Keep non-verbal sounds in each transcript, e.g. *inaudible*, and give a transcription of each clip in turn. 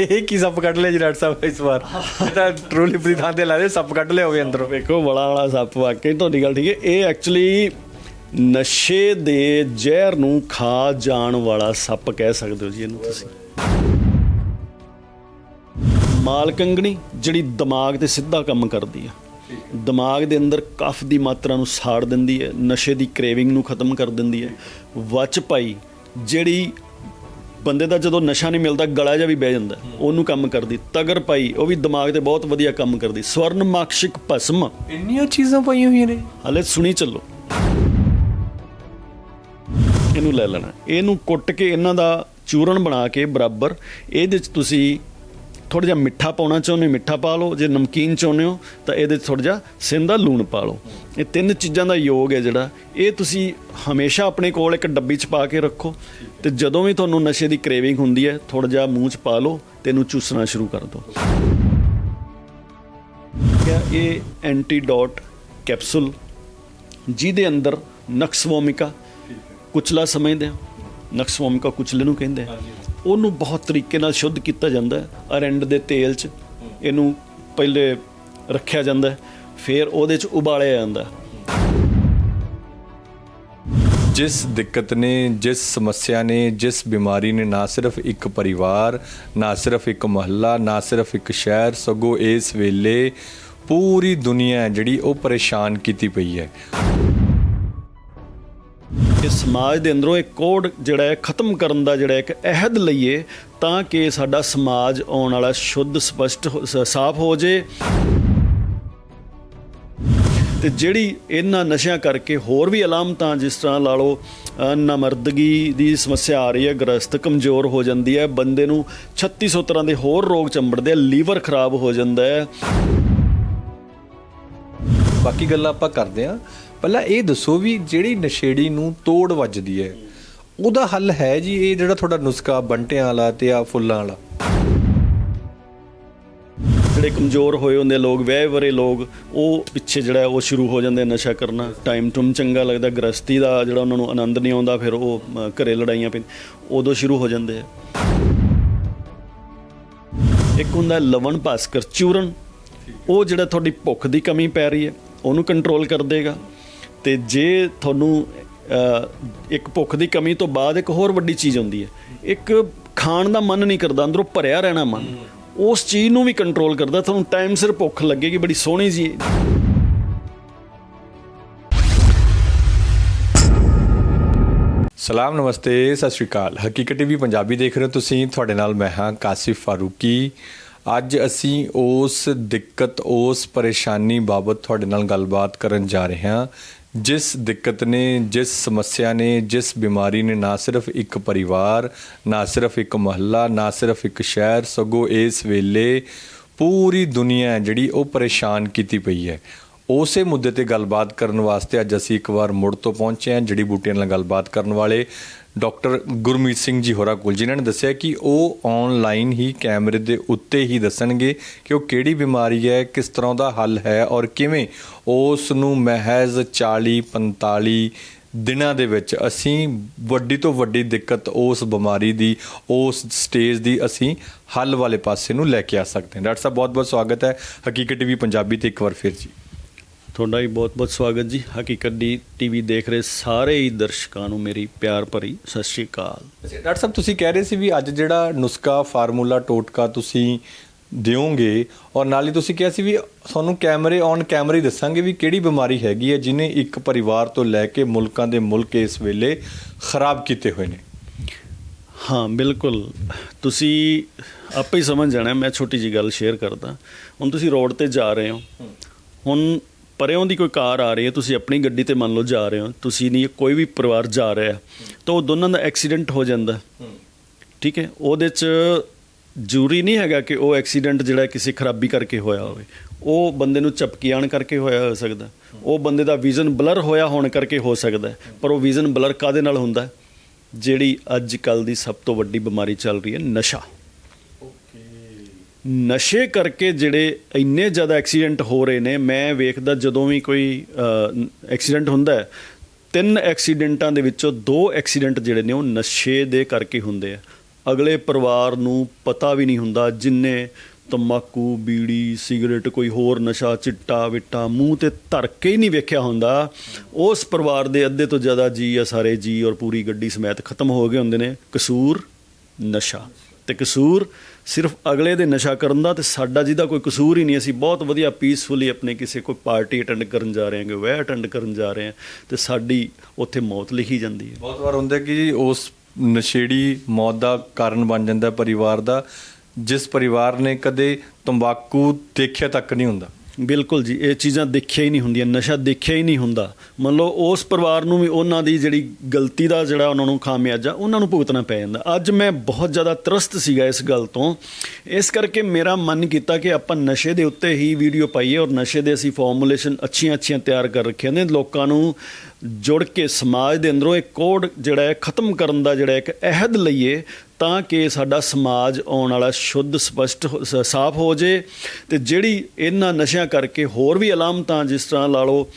ਇਹ ਕੀ ਸੱਪ ਕੱਢ ਲਿਆ ਜੀ ਡਾਕਟਰ ਸਾਹਿਬ ਇਸ ਵਾਰ? ਇਹ ਤਾਂ ਟਰੂਲਿਪ ਦੀ ਥਾਂ ਤੇ ਲਾ ਸੱਪ ਕੱਢ ਲਿਆ ਹੋਵੇ ਅੰਦਰੋਂ। ਵੇਖੋ ਬੜਾ ਵਾਲਾ ਸੱਪ ਵਾਕਈ ਤੁਹਾਡੀ ਗੱਲ ਠੀਕ ਹੈ। ਇਹ ਐਕਚੁਅਲੀ ਨਸ਼ੇ ਦੇ ਜ਼ਹਿਰ ਨੂੰ ਖਾ ਜਾਣ ਵਾਲਾ ਸੱਪ ਕਹਿ ਸਕਦੇ ਹੋ ਜੀ ਇਹਨੂੰ ਤੁਸੀਂ। ਮਾਲਕੰਗਣੀ ਜਿਹੜੀ ਦਿਮਾਗ ਤੇ ਸਿੱਧਾ ਕੰਮ ਕਰਦੀ ਆ। ਦਿਮਾਗ ਦੇ ਅੰਦਰ ਕਫ ਦੀ ਮਾਤਰਾ ਨੂੰ ਸਾੜ ਦਿੰਦੀ ਹੈ, ਨਸ਼ੇ ਦੀ ਕ੍ਰੇਵਿੰਗ ਨੂੰ ਖਤਮ ਕਰ ਦਿੰਦੀ ਹੈ। ਵਚ ਪਾਈ ਜਿਹੜੀ ਬੰਦੇ ਦਾ ਜਦੋਂ ਨਸ਼ਾ ਨਹੀਂ ਮਿਲਦਾ ਗਲਾ ਜਿਹਾ ਵੀ ਬਹਿ ਜਾਂਦਾ। ਉਹਨੂੰ ਕੰਮ ਕਰਦੀ ਤਗਰ ਪਾਈ ਉਹ ਵੀ ਦਿਮਾਗ ਤੇ ਬਹੁਤ ਵਧੀਆ ਕੰਮ ਕਰਦੀ। ਸਵਰਨ ਮਾਕਸ਼ਿਕ ਭਸਮ। ਇੰਨੀਆਂ ਚੀਜ਼ਾਂ ਪਾਈਆਂ ਹੋਈਆਂ ਨੇ। ਹਲੇ ਸੁਣੀ ਚੱਲੋ। ਇਹਨੂੰ ਲੈ ਲੈਣਾ। ਇਹਨੂੰ ਕੁੱਟ ਕੇ ਇਹਨਾਂ ਦਾ ਚੂਰਨ ਬਣਾ ਕੇ ਬਰਾਬਰ ਇਹਦੇ ਚ ਤੁਸੀਂ ਥੋੜਾ ਜਿਹਾ ਮਿੱਠਾ ਪਾਉਣਾ ਚਾਹੁੰਦੇ ਹੋ ਮਿੱਠਾ ਪਾ ਲਓ। ਜੇ ਨਮਕੀਨ ਚਾਹੁੰਦੇ ਹੋ ਤਾਂ ਇਹਦੇ ਚ ਥੋੜਾ ਜਿਹਾ ਸਿੰਦਾ ਲੂਣ ਪਾ ਲਓ। ਇਹ ਤਿੰਨ ਚੀਜ਼ਾਂ ਦਾ ਯੋਗ ਹੈ ਜਿਹੜਾ। ਇਹ ਤੁਸੀਂ ਹਮੇਸ਼ਾ ਆਪਣੇ ਕੋਲ ਇੱਕ ਡੱਬੀ ਚ ਪਾ ਕੇ ਰੱਖੋ। ਤੇ ਜਦੋਂ ਵੀ ਤੁਹਾਨੂੰ ਨਸ਼ੇ ਦੀ ਕ੍ਰੇਵਿੰਗ ਹੁੰਦੀ ਹੈ ਥੋੜਾ ਜਿਹਾ ਮੂੰਹ ਚ ਪਾ ਲਓ ਤੇ ਇਹਨੂੰ ਚੂਸਣਾ ਸ਼ੁਰੂ ਕਰ ਦਿਓ। ਕਿਆ ਇਹ ਐਂਟੀਡੋਟ ਕੈਪਸੂਲ ਜਿਹਦੇ ਅੰਦਰ ਨਕਸਵੋਮਿਕਾ ਕੁਚਲਾ ਸਮਝਦੇ ਆ ਨਕਸਵੋਮਿਕਾ ਕੁਚਲੇ ਨੂੰ ਕਹਿੰਦੇ ਆ। ਉਹਨੂੰ ਬਹੁਤ ਤਰੀਕੇ ਨਾਲ ਸ਼ੁੱਧ ਕੀਤਾ ਜਾਂਦਾ ਹੈ। ਅਰੰਡ ਦੇ ਤੇਲ 'ਚ ਇਹਨੂੰ ਪਹਿਲੇ ਰੱਖਿਆ ਜਾਂਦਾ ਫਿਰ ਉਹਦੇ 'ਚ ਉਬਾਲਿਆ ਜਾਂਦਾ ਜਿਸ ਦਿੱਕਤ ਨੇ, ਜਿਸ ਸਮੱਸਿਆ ਨੇ, ਜਿਸ ਬਿਮਾਰੀ ਨੇ ਨਾ ਸਿਰਫ ਇੱਕ ਪਰਿਵਾਰ, ਨਾ ਸਿਰਫ ਇੱਕ ਮਹੱਲਾ, ਨਾ ਸਿਰਫ ਇੱਕ ਸ਼ਹਿਰ ਸਗੋਂ ਇਸ ਵੇਲੇ ਪੂਰੀ ਦੁਨੀਆ ਹੈ ਜਿਹੜੀ ਉਹ ਪਰੇਸ਼ਾਨ ਕੀਤੀ ਪਈ ਹੈ। ਇਹ ਸਮਾਜ ਦੇ ਅੰਦਰੋਂ ਇੱਕ ਕੋਡ ਜਿਹੜਾ ਹੈ ਖਤਮ ਕਰਨ ਦਾ ਜਿਹੜਾ ਇੱਕ ਅਹਿਦ ਲਈਏ ਤਾਂ ਕਿ ਸਾਡਾ ਸਮਾਜ ਆਉਣ ਵਾਲਾ ਸ਼ੁੱਧ, ਸਪਸ਼ਟ ਸਾਫ਼ ਹੋ ਜੇ ਤੇ ਜਿਹੜੀ ਇਹਨਾਂ ਨਸ਼ਿਆਂ ਕਰਕੇ ਹੋਰ ਵੀ ਅਲਾਮਤਾਂ ਜਿਸ ਤਰ੍ਹਾਂ ਲਾ ਲਓ ਨਮਰਦਗੀ ਦੀ ਸਮੱਸਿਆ ਆ ਰਹੀ ਹੈ, ਗ੍ਰਸਤ ਕਮਜ਼ੋਰ ਹੋ ਜਾਂਦੀ ਹੈ, ਬੰਦੇ ਨੂੰ 3600 ਤਰ੍ਹਾਂ ਦੇ ਹੋਰ ਰੋਗ ਚੰਬੜਦੇ ਆ, ਲੀਵਰ ਖਰਾਬ ਹੋ ਜਾਂਦਾ ਹੈ। ਬਾਕੀ ਗੱਲਾਂ ਆਪਾਂ ਕਰਦੇ ਆਂ ਪਹਿਲਾਂ ਇਹ ਦੱਸੋ ਵੀ ਜਿਹੜੀ ਨਸ਼ੇੜੀ ਨੂੰ ਤੋੜ ਵੱਜਦੀ ਹੈ, ਉਹਦਾ ਹੱਲ ਹੈ ਜੀ ਇਹ ਜਿਹੜਾ ਤੁਹਾਡਾ ਨੁਸਖਾ ਬੰਟਿਆਂ ਵਾਲਾ ਤੇ ਆ ਫੁੱਲਾਂ ਵਾਲਾ? ਜਿਹੜੇ ਕਮਜ਼ੋਰ ਹੋਏ ਹੁੰਦੇ ਲੋਕ ਵਿਆਹ ਵਰੇ ਲੋਕ ਉਹ ਪਿੱਛੇ ਜਿਹੜਾ ਉਹ ਸ਼ੁਰੂ ਹੋ ਜਾਂਦੇ ਨਸ਼ਾ ਕਰਨਾ। ਟਾਈਮ ਟੁਮ ਚੰਗਾ ਲੱਗਦਾ ਗ੍ਰਸਤੀ ਦਾ ਜਿਹੜਾ ਉਹਨਾਂ ਨੂੰ ਆਨੰਦ ਨਹੀਂ ਆਉਂਦਾ ਫਿਰ ਉਹ ਅ, ਘਰੇ ਲੜਾਈਆਂ ਪੈਂ ਉਦੋਂ ਸ਼ੁਰੂ ਹੋ ਜਾਂਦੇ ਆ। ਇੱਕ ਹੁੰਦਾ ਲਵਣ ਭਾਸਕਰ ਚੂਰਨ। ਉਹ ਜਿਹੜਾ ਤੁਹਾਡੀ ਭੁੱਖ ਦੀ ਕਮੀ ਪੈ ਰਹੀ ਹੈ ਉਹਨੂੰ ਕੰਟਰੋਲ ਕਰ ਦੇਗਾ। ਤੇ ਜੇ ਤੁਹਾਨੂੰ ਇੱਕ ਭੁੱਖ ਦੀ ਕਮੀ ਤੋਂ ਬਾਅਦ ਇੱਕ ਹੋਰ ਵੱਡੀ ਚੀਜ਼ ਹੁੰਦੀ ਹੈ ਇੱਕ ਖਾਣ ਦਾ ਮਨ ਨਹੀਂ ਕਰਦਾ ਅੰਦਰੋਂ ਭਰਿਆ ਰਹਿਣਾ ਮਨ। ਉਸ ਚੀਜ਼ ਨੂੰ ਵੀ ਕੰਟਰੋਲ ਕਰਦਾ। ਤੁਹਾਨੂੰ ਟਾਈਮ ਸਿਰ ਭੁੱਖ ਲੱਗੇਗੀ, ਬੜੀ ਸੋਹਣੀ ਜੀ। ਸਲਾਮ, ਨਮਸਤੇ, ਸਤਿ ਸ਼੍ਰੀ ਅਕਾਲ। ਹਕੀਕਤ ਟੀਵੀ ਪੰਜਾਬੀ ਦੇਖ ਰਹੇ ਹੋ ਤੁਸੀਂ। ਤੁਹਾਡੇ ਨਾਲ ਮੈਂ ਹਾਂ ਕਾਸਿਫ ਫਾਰੂਕੀ। ਅੱਜ ਅਸੀਂ ਉਸ ਦਿੱਕਤ, ਉਸ ਪਰੇਸ਼ਾਨੀ ਬਾਬਤ ਤੁਹਾਡੇ ਨਾਲ ਗੱਲਬਾਤ ਕਰਨ ਜਾ ਰਹੇ ਹਾਂ। ਜਿਸ ਦਿੱਕਤ ਨੇ, ਜਿਸ ਸਮੱਸਿਆ ਨੇ, ਜਿਸ ਬਿਮਾਰੀ ਨੇ ਨਾ ਸਿਰਫ ਇੱਕ ਪਰਿਵਾਰ, ਨਾ ਸਿਰਫ ਇੱਕ ਮਹੱਲਾ, ਨਾ ਸਿਰਫ ਇੱਕ ਸ਼ਹਿਰ ਸਗੋਂ ਇਸ ਵੇਲੇ ਪੂਰੀ ਦੁਨੀਆ ਹੈ ਜਿਹੜੀ ਉਹ ਪਰੇਸ਼ਾਨ ਕੀਤੀ ਪਈ ਹੈ। ਉਸੇ ਮੁੱਦੇ ਤੇ ਗੱਲਬਾਤ ਕਰਨ ਵਾਸਤੇ ਅੱਜ ਅਸੀਂ ਇੱਕ ਵਾਰ ਮੁੜ ਤੋਂ ਪਹੁੰਚੇ ਹਾਂ। ਜੜੀ ਬੂਟੀਆਂ ਨਾਲ ਗੱਲਬਾਤ ਕਰਨ ਵਾਲੇ ਡਾਕਟਰ ਗੁਰਮੀਤ ਸਿੰਘ ਜੀ ਹੋਰਾਂ ਕੋਲ, ਜਿਨ੍ਹਾਂ ਨੇ ਦੱਸਿਆ ਕਿ ਉਹ ਆਨਲਾਈਨ ਹੀ ਕੈਮਰੇ ਦੇ ਉੱਤੇ ਹੀ ਦੱਸਣਗੇ ਕਿ ਉਹ ਕਿਹੜੀ ਬਿਮਾਰੀ ਹੈ, ਕਿਸ ਤਰ੍ਹਾਂ ਦਾ ਹੱਲ ਹੈ ਔਰ ਕਿਵੇਂ ਉਸ ਨੂੰ ਮਹਿਜ਼ 40 45 ਦਿਨਾਂ ਦੇ ਵਿੱਚ ਅਸੀਂ ਵੱਡੀ ਤੋਂ ਵੱਡੀ ਦਿੱਕਤ ਉਸ ਬਿਮਾਰੀ ਦੀ, ਉਸ ਸਟੇਜ ਦੀ ਅਸੀਂ ਹੱਲ ਵਾਲੇ ਪਾਸੇ ਨੂੰ ਲੈ ਕੇ ਆ ਸਕਦੇ ਹਾਂ। ਡਾਕਟਰ ਸਾਹਿਬ ਬਹੁਤ ਬਹੁਤ ਸਵਾਗਤ ਹੈ। ਹਕੀਕਤ ਟੀਵੀ ਪੰਜਾਬੀ ਤੇ ਇੱਕ ਵਾਰ ਫਿਰ ਜੀ। ਤੁਹਾਡਾ ਵੀ ਬਹੁਤ-ਬਹੁਤ ਸਵਾਗਤ ਜੀ। ਹਕੀਕਤ ਦੀ ਟੀਵੀ ਦੇਖ ਰਹੇ ਸਾਰੇ ਹੀ ਦਰਸ਼ਕਾਂ ਨੂੰ ਮੇਰੀ ਪਿਆਰ ਭਰੀ ਸਤਿ ਸ਼੍ਰੀ ਅਕਾਲ। ਡਾਕਟਰ ਸਾਹਿਬ ਤੁਸੀਂ ਕਹਿ ਰਹੇ ਸੀ ਵੀ ਅੱਜ ਜਿਹੜਾ ਨੁਸਖਾ ਫਾਰਮੂਲਾ ਟੋਟਕਾ ਤੁਸੀਂ ਦਿਓਗੇ ਔਰ ਨਾਲ ਹੀ ਤੁਸੀਂ ਕਿਹਾ ਸੀ ਵੀ ਤੁਹਾਨੂੰ ਕੈਮਰੇ ਔਨ ਕੈਮਰੇ ਹੀ ਦੱਸਾਂਗੇ ਵੀ ਕਿਹੜੀ ਬਿਮਾਰੀ ਹੈਗੀ ਹੈ ਜਿਨੇ ਇੱਕ ਪਰਿਵਾਰ ਤੋਂ ਲੈ ਕੇ ਮੁਲਕਾਂ ਦੇ ਮੁਲਕ ਇਸ ਵੇਲੇ ਖਰਾਬ ਕੀਤੇ ਹੋਏ ਨੇ। ਹਾਂ ਬਿਲਕੁਲ। ਤੁਸੀਂ ਆਪੇ ਹੀ ਸਮਝ ਜਾਣਾ ਮੈਂ ਛੋਟੀ ਜੀ ਗੱਲ ਸ਼ੇਅਰ ਕਰਦਾ। ਹੁਣ ਤੁਸੀਂ ਰੋਡ ਤੇ ਜਾ ਰਹੇ ਹੋ। ਹੁਣ ਪਰਿਓਂ ਦੀ ਕੋਈ ਕਾਰ ਆ ਰਹੀ ਹੈ, ਤੁਸੀਂ ਆਪਣੀ ਗੱਡੀ ਤੇ ਮੰਨ ਲਓ ਜਾ ਰਹੇ ਹੋ, ਤੁਸੀਂ ਨਹੀਂ, ਕੋਈ ਵੀ ਪਰਿਵਾਰ ਜਾ ਰਿਹਾ ਤਾਂ ਉਹ ਦੋਨਾਂ ਦਾ ਐਕਸੀਡੈਂਟ ਹੋ ਜਾਂਦਾ। ਠੀਕ ਹੈ? ਉਹਦੇ ਚ ਜ਼ਰੂਰੀ ਨਹੀਂ ਹੈਗਾ ਕਿ ਉਹ ਐਕਸੀਡੈਂਟ ਜਿਹੜਾ ਕਿਸੇ ਖਰਾਬੀ ਕਰਕੇ ਹੋਇਆ ਹੋਵੇ। ਉਹ ਬੰਦੇ ਨੂੰ ਚਪਕੀ ਆਣ ਕਰਕੇ ਹੋਇਆ ਹੋ ਸਕਦਾ। ਉਹ ਬੰਦੇ ਦਾ ਵਿਜ਼ਨ ਬਲਰ ਹੋਇਆ ਹੋਣ ਕਰਕੇ ਹੋ ਸਕਦਾ ਪਰ ਉਹ ਵਿਜ਼ਨ ਬਲਰ ਕਾਦੇ ਨਾਲ ਹੁੰਦਾ ਜਿਹੜੀ ਅੱਜ ਕੱਲ ਦੀ ਸਭ ਤੋਂ ਵੱਡੀ ਬਿਮਾਰੀ ਚੱਲ ਰਹੀ ਹੈ, ਨਸ਼ਾ। ਨਸ਼ੇ ਕਰਕੇ ਜਿਹੜੇ ਇੰਨੇ ਜ਼ਿਆਦਾ ਐਕਸੀਡੈਂਟ ਹੋ ਰਹੇ ਨੇ, ਮੈਂ ਵੇਖਦਾ ਜਦੋਂ ਵੀ ਕੋਈ ਐਕਸੀਡੈਂਟ ਹੁੰਦਾ ਹੈ, ਤਿੰਨ ਐਕਸੀਡੈਂਟਾਂ ਦੇ ਵਿੱਚੋਂ ਦੋ ਐਕਸੀਡੈਂਟ ਜਿਹੜੇ ਨੇ ਉਹ ਨਸ਼ੇ ਦੇ ਕਰਕੇ ਹੁੰਦੇ ਆ। ਅਗਲੇ ਪਰਿਵਾਰ ਨੂੰ ਪਤਾ ਵੀ ਨਹੀਂ ਹੁੰਦਾ ਜਿੰਨੇ ਤੰਬਾਕੂ, ਬੀੜੀ, ਸਿਗਰਟ, ਕੋਈ ਹੋਰ ਨਸ਼ਾ, ਚਿੱਟਾ, ਵਿਟਾ, ਮੂੰਹ ਤੇ ਧਰ ਕੇ ਹੀ ਨਹੀਂ ਵੇਖਿਆ ਹੁੰਦਾ। ਉਸ ਪਰਿਵਾਰ ਦੇ ਅੱਧੇ ਤੋਂ ਜ਼ਿਆਦਾ ਜੀ ਆ ਸਾਰੇ, ਜੀ ਔਰ ਪੂਰੀ ਗੱਡੀ ਸਮੇਤ ਖਤਮ ਹੋ ਗਏ ਹੁੰਦੇ ਨੇ। ਕਸੂਰ ਨਸ਼ਾ। ਤੇ ਕਸੂਰ ਸਿਰਫ ਅਗਲੇ ਦੇ ਨਸ਼ਾ ਕਰਨ ਦਾ ਤੇ ਸਾਡਾ ਜਿਹਦਾ ਕੋਈ ਕਸੂਰ ਹੀ ਨਹੀਂ, ਅਸੀਂ ਬਹੁਤ ਵਧੀਆ ਪੀਸਫੁਲੀ ਆਪਣੇ ਕਿਸੇ ਕੋਈ ਪਾਰਟੀ ਅਟੈਂਡ ਕਰਨ ਜਾ ਰਹੇ ਹਾਂ ਕੋਈ ਵਿਆਹ ਅਟੈਂਡ ਕਰਨ ਜਾ ਰਹੇ ਹਾਂ ਤੇ ਸਾਡੀ ਉੱਥੇ ਮੌਤ ਲਿਖੀ ਜਾਂਦੀ ਹੈ। ਬਹੁਤ ਵਾਰ ਹੁੰਦਾ ਕਿ ਉਸ ਨਸ਼ੇੜੀ ਮੌਤ ਦਾ ਕਾਰਨ ਬਣ ਜਾਂਦਾ ਪਰਿਵਾਰ ਦਾ, ਜਿਸ ਪਰਿਵਾਰ ਨੇ ਕਦੇ ਤੰਬਾਕੂ ਦੇਖਿਆ ਤੱਕ ਨਹੀਂ ਹੁੰਦਾ। ਬਿਲਕੁਲ ਜੀ, ਇਹ ਚੀਜ਼ਾਂ ਦੇਖਿਆ ਹੀ ਨਹੀਂ ਹੁੰਦੀਆਂ, ਨਸ਼ਾ ਦੇਖਿਆ ਹੀ ਨਹੀਂ ਹੁੰਦਾ। ਮੰਨ ਲਓ, ਉਸ ਪਰਿਵਾਰ ਨੂੰ ਵੀ ਉਹਨਾਂ ਦੀ ਜਿਹੜੀ ਗਲਤੀ ਦਾ ਜਿਹੜਾ ਉਹਨਾਂ ਨੂੰ ਖਾਮਿਆਜਾ, ਉਹਨਾਂ ਨੂੰ ਭੁਗਤਣਾ ਪੈ ਜਾਂਦਾ। ਅੱਜ ਮੈਂ ਬਹੁਤ ਜ਼ਿਆਦਾ ਤਰਸਤ ਸੀਗਾ ਇਸ ਗੱਲ ਤੋਂ। ਇਸ ਕਰਕੇ ਮੇਰਾ ਮਨ ਕੀਤਾ ਕਿ ਆਪਾਂ ਨਸ਼ੇ ਦੇ ਉੱਤੇ ਹੀ ਵੀਡੀਓ ਪਾਈਏ ਔਰ ਨਸ਼ੇ ਦੇ ਅਸੀਂ ਫਾਰਮੂਲੇਸ਼ਨ ਅੱਛੀਆਂ ਅੱਛੀਆਂ ਤਿਆਰ ਕਰ ਰੱਖੀਆਂ ਨੇ। ਲੋਕਾਂ ਨੂੰ ਜੁੜ ਕੇ ਸਮਾਜ ਦੇ ਅੰਦਰੋਂ ਇੱਕ ਕੋਡ ਜਿਹੜਾ ਹੈ ਖਤਮ ਕਰਨ ਦਾ ਜਿਹੜਾ ਇੱਕ ਅਹਿਦ ਲਈਏ ਤਾਂ ਕਿ ਸਾਡਾ ਸਮਾਜ ਆਉਣ ਵਾਲਾ ਸ਼ੁੱਧ, ਸਪਸ਼ਟ ਸ- ਸਾਫ਼ ਹੋ ਜੇ ਤੇ ਜਿਹੜੀ ਇਹਨਾਂ ਨਸ਼ਿਆਂ ਕਰਕੇ ਹੋਰ ਵੀ ਅਲਾਮਤਾਂ ਜਿਸ ਤਰ੍ਹਾਂ ਲਾ ਲਓ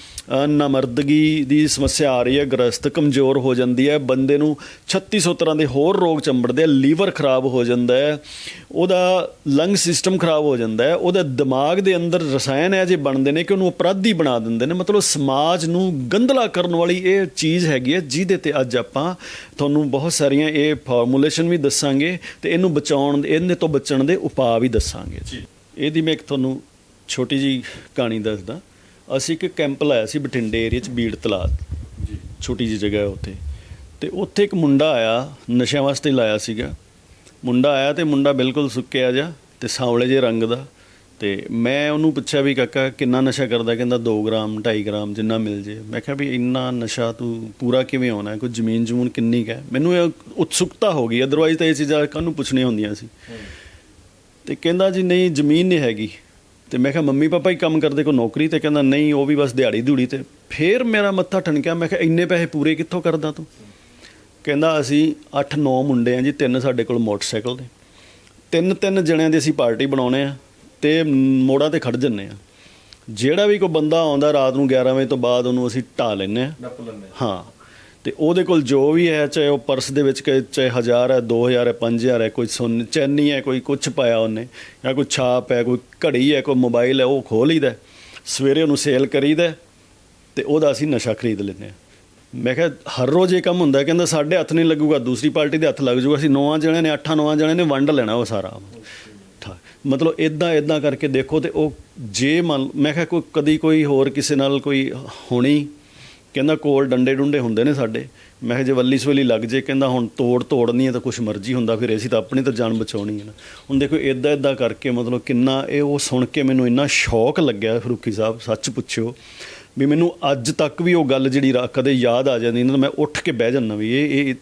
ਨਾਮਰਦਗੀ ਦੀ ਸਮੱਸਿਆ ਆ ਰਹੀ ਹੈ ਗ੍ਰਸਤ ਕਮਜ਼ੋਰ ਹੋ ਜਾਂਦੀ ਹੈ ਬੰਦੇ ਨੂੰ 3600 ਤਰ੍ਹਾਂ ਦੇ ਹੋਰ ਰੋਗ ਚੰਬੜਦੇ ਆ ਲੀਵਰ ਖਰਾਬ ਹੋ ਜਾਂਦਾ ਹੈ ਉਹਦਾ ਲੰਗ ਸਿਸਟਮ ਖਰਾਬ ਹੋ ਜਾਂਦਾ ਹੈ ਉਹਦਾ ਦਿਮਾਗ ਦੇ ਅੰਦਰ ਰਸਾਇਣ ਹੈ ਜੇ ਬਣਦੇ ਨੇ ਕਿ ਉਹਨੂੰ ਅਪਰਾਧੀ ਬਣਾ ਦਿੰਦੇ ਨੇ ਮਤਲਬ ਸਮਾਜ ਨੂੰ ਗੰਦਲਾ ਕਰਨ ਵਾਲੀ ਇਹ ਚੀਜ਼ ਹੈਗੀ ਹੈ ਜਿਹਦੇ ਤੇ ਅੱਜ ਆਪਾਂ ਤੁਹਾਨੂੰ ਬਹੁਤ ਸਾਰੀਆਂ ਇਹ ਫਾਰਮੂਲੇਸ਼ਨ ਵੀ ਦੱਸਾਂਗੇ ਤੇ ਇਹਨੂੰ ਬਚਾਉਣ ਦੇ ਇਹਦੇ ਤੋਂ ਬਚਣ ਦੇ ਉਪਾਅ ਵੀ ਦੱਸਾਂਗੇ। ਜੀ। ਇਹਦੀ ਮੈਂ ਇੱਕ ਤੁਹਾਨੂੰ ਛੋਟੀ ਜੀ ਕਹਾਣੀ ਦੱਸਦਾ। ਅਸੀਂ ਇੱਕ ਕੈਂਪ ਲਾਇਆ ਸੀ ਬਠਿੰਡੇ ਏਰੀਆ 'ਚ ਬੀੜ ਤਲਾਤ ਜੀ। ਛੋਟੀ ਜਿਹੀ ਜਗ੍ਹਾ ਹੈ ਉੱਥੇ। ਤੇ ਉੱਥੇ ਇੱਕ ਮੁੰਡਾ ਆਇਆ ਨਸ਼ਿਆਂ ਵਾਸਤੇ ਲਾਇਆ ਸੀਗਾ। ਮੁੰਡਾ ਆਇਆ ਤੇ ਮੁੰਡਾ ਬਿਲਕੁਲ ਸੁੱਕਿਆ ਜਾ ਤੇ ਸਾਂਵਲੇ ਜੇ ਰੰਗ ਦਾ। ਤੇ ਮੈਂ ਉਹਨੂੰ ਪੁੱਛਿਆ ਵੀ ਕਾਕਾ ਕਿੰਨਾ ਨਸ਼ਾ ਕਰਦਾ? ਕਹਿੰਦਾ 2 ਗ੍ਰਾਮ 2.5 ਗ੍ਰਾਮ ਜਿੰਨਾ ਮਿਲ ਜੇ। ਮੈਂ ਕਿਹਾ ਵੀ ਇੰਨਾ ਨਸ਼ਾ ਤੂੰ ਪੂਰਾ ਕਿਵੇਂ ਆਉਣਾ? ਹੈ? ਕੋਈ ਜ਼ਮੀਨ ਜਮੂਨ ਕਿੰਨੀ ਕੁ ਹੈ? ਮੈਨੂੰ ਇਹ ਉਤਸੁਕਤਾ ਹੋ ਗਈ। ਅਦਰਵਾਈਜ਼ ਤਾਂ ਇਹ ਚੀਜ਼ਾਂ ਕਾਹਨੂੰ ਪੁੱਛਣੀਆਂ ਹੁੰਦੀਆਂ ਸੀ। ਤੇ ਕਹਿੰਦਾ ਜੀ ਨਹੀਂ ਜ਼ਮੀਨ ਨਹੀਂ ਹੈਗੀ। ਤੇ ਮੈਂ ਕਿਹਾ ਮੰਮੀ ਪਾਪਾ ਹੀ ਕੰਮ ਕਰਦੇ ਕੋ ਨੌਕਰੀ ਤੇ? ਕਹਿੰਦਾ ਨਹੀਂ ਉਹ ਵੀ ਬਸ ਦਿਹਾੜੀ ਧੂੜੀ ਤੇ। ਫੇਰ ਮੇਰਾ ਮੱਥਾ ਠਣਕਿਆ ਮੈਂ ਕਿਹਾ ਇੰਨੇ ਪੈਸੇ ਪੂਰੇ ਕਿੱਥੋਂ ਕਰਦਾ ਤੂੰ? ਕਹਿੰਦਾ ਅਸੀਂ 8-9 ਮੁੰਡੇ ਆ ਜੀ ਤਿੰਨ ਸਾਡੇ ਕੋਲ ਮੋਟਰਸਾਈਕਲ ਨੇ। ਤਿੰਨ ਤਿੰਨ ਜਣਿਆਂ ਦੀ ਅਸੀਂ ਪਾਰਟੀ ਬਣਾਉਣੇ ਆ ਤੇ ਮੋੜਾਂ ਤੇ ਖੜ ਜੰਨੇ ਆ। ਜਿਹੜਾ ਵੀ ਕੋਈ ਬੰਦਾ ਆਉਂਦਾ ਰਾਤ ਨੂੰ 11 ਵਜੇ ਤੋਂ ਬਾਅਦ ਉਹਨੂੰ ਅਸੀਂ ਢਾ ਲੈਨੇ ਆ। ਹਾਂ। ਤੇ ਉਹਦੇ ਕੋਲ ਜੋ ਵੀ ਹੈ, ਚਾਹੇ ਉਹ ਪਰਸ ਦੇ ਵਿੱਚ ਕਿ- ਚਾਹੇ 1000 ਹੈ 2000 ਹੈ 5000 ਹੈ, ਕੋਈ ਸੁਨ, ਚੈਨੀ ਹੈ, ਕੋਈ ਕੁਝ ਪਾਇਆ ਉਹਨੇ, ਜਾਂ ਕੋਈ ਛਾਪ ਹੈ, ਕੋਈ ਘੜੀ ਹੈ, ਕੋਈ ਮੋਬਾਈਲ ਹੈ, ਉਹ ਖੋਹ ਲਈਦਾ ਸਵੇਰੇ ਉਹਨੂੰ ਸੇਲ ਕਰੀਦਾ ਤੇ ਉਹਦਾ ਅਸੀਂ ਨਸ਼ਾ ਖਰੀਦ ਲੈਂਦੇ ਹਾਂ। ਮੈਂ ਕਿਹਾ, ਹਰ ਰੋਜ਼ ਇਹ ਕੰਮ ਹੁੰਦਾ ਕਹਿੰਦਾ ਸਾਡੇ ਹੱਥ ਨਹੀਂ ਲੱਗੂਗਾ, ਦੂਸਰੀ ਪਾਰਟੀ ਦੇ ਹੱਥ ਲੱਗ ਜਾਊਗਾ ਅਸੀਂ ਨੌਵਾਂ ਜਣਿਆਂ ਨੇ, ਅੱਠਾਂ, ਨੌਵਾਂ ਜਣਿਆਂ ਨੇ ਵੰਡ ਲੈਣਾ ਉਹ ਸਾਰਾ। ਠਾ- ਮਤਲਬ ਇਦਾਂ ਇਦਾਂ ਕਰਕੇ ਦੇਖੋ ਤੇ ਉਹ ਜੇ ਮੰਨ, ਮੈਂ ਕਿਹਾ, ਕੋਈ ਕਦੀ ਕੋਈ ਹੋਰ ਕਿਸੇ ਨਾਲ ਕੋਈ ਹੋਣੀ ਕਹਿੰਦਾ ਕੋਲ ਡੰਡੇ ਡੁੰਡੇ ਹੁੰਦੇ ਨੇ ਸਾਡੇ। ਮੈਂ ਕਿਹਾ ਜੇ ਵੱਲੀ ਸਵੇਲੀ ਲੱਗ ਜੇ, ਕਹਿੰਦਾ ਹੁਣ ਤੋੜ ਤੋੜਨੀ ਹੈ ਤਾਂ ਕੁਝ ਮਰਜ਼ੀ ਹੁੰਦਾ, ਫਿਰ ਅਸੀਂ ਤਾਂ ਆਪਣੀ ਤਾਂ ਜਾਨ ਬਚਾਉਣੀ ਹੈ ਨਾ। ਹੁਣ ਦੇਖੋ ਇਦਾਂ ਇਦਾਂ ਕਰਕੇ ਮਤਲਬ ਕਿੰਨਾ ਇਹ ਉਹ ਸੁਣ ਕੇ ਮੈਨੂੰ ਇੰਨਾ ਸ਼ੌਕ ਲੱਗਿਆ ਫਰੂਕੀ ਸਾਹਿਬ, ਸੱਚ ਪੁੱਛਿਓ। ਵੀ ਮੈਨੂੰ ਅੱਜ ਤੱਕ ਵੀ ਉਹ ਗੱਲ ਜਿਹੜੀ ਕਦੇ ਯਾਦ ਆ ਜਾਂਦੀ ਨਾ ਮੈਂ ਉੱਠ ਕੇ ਬਹਿ ਜਾਂਦਾ ਵੀ ਇਹ ਇਹ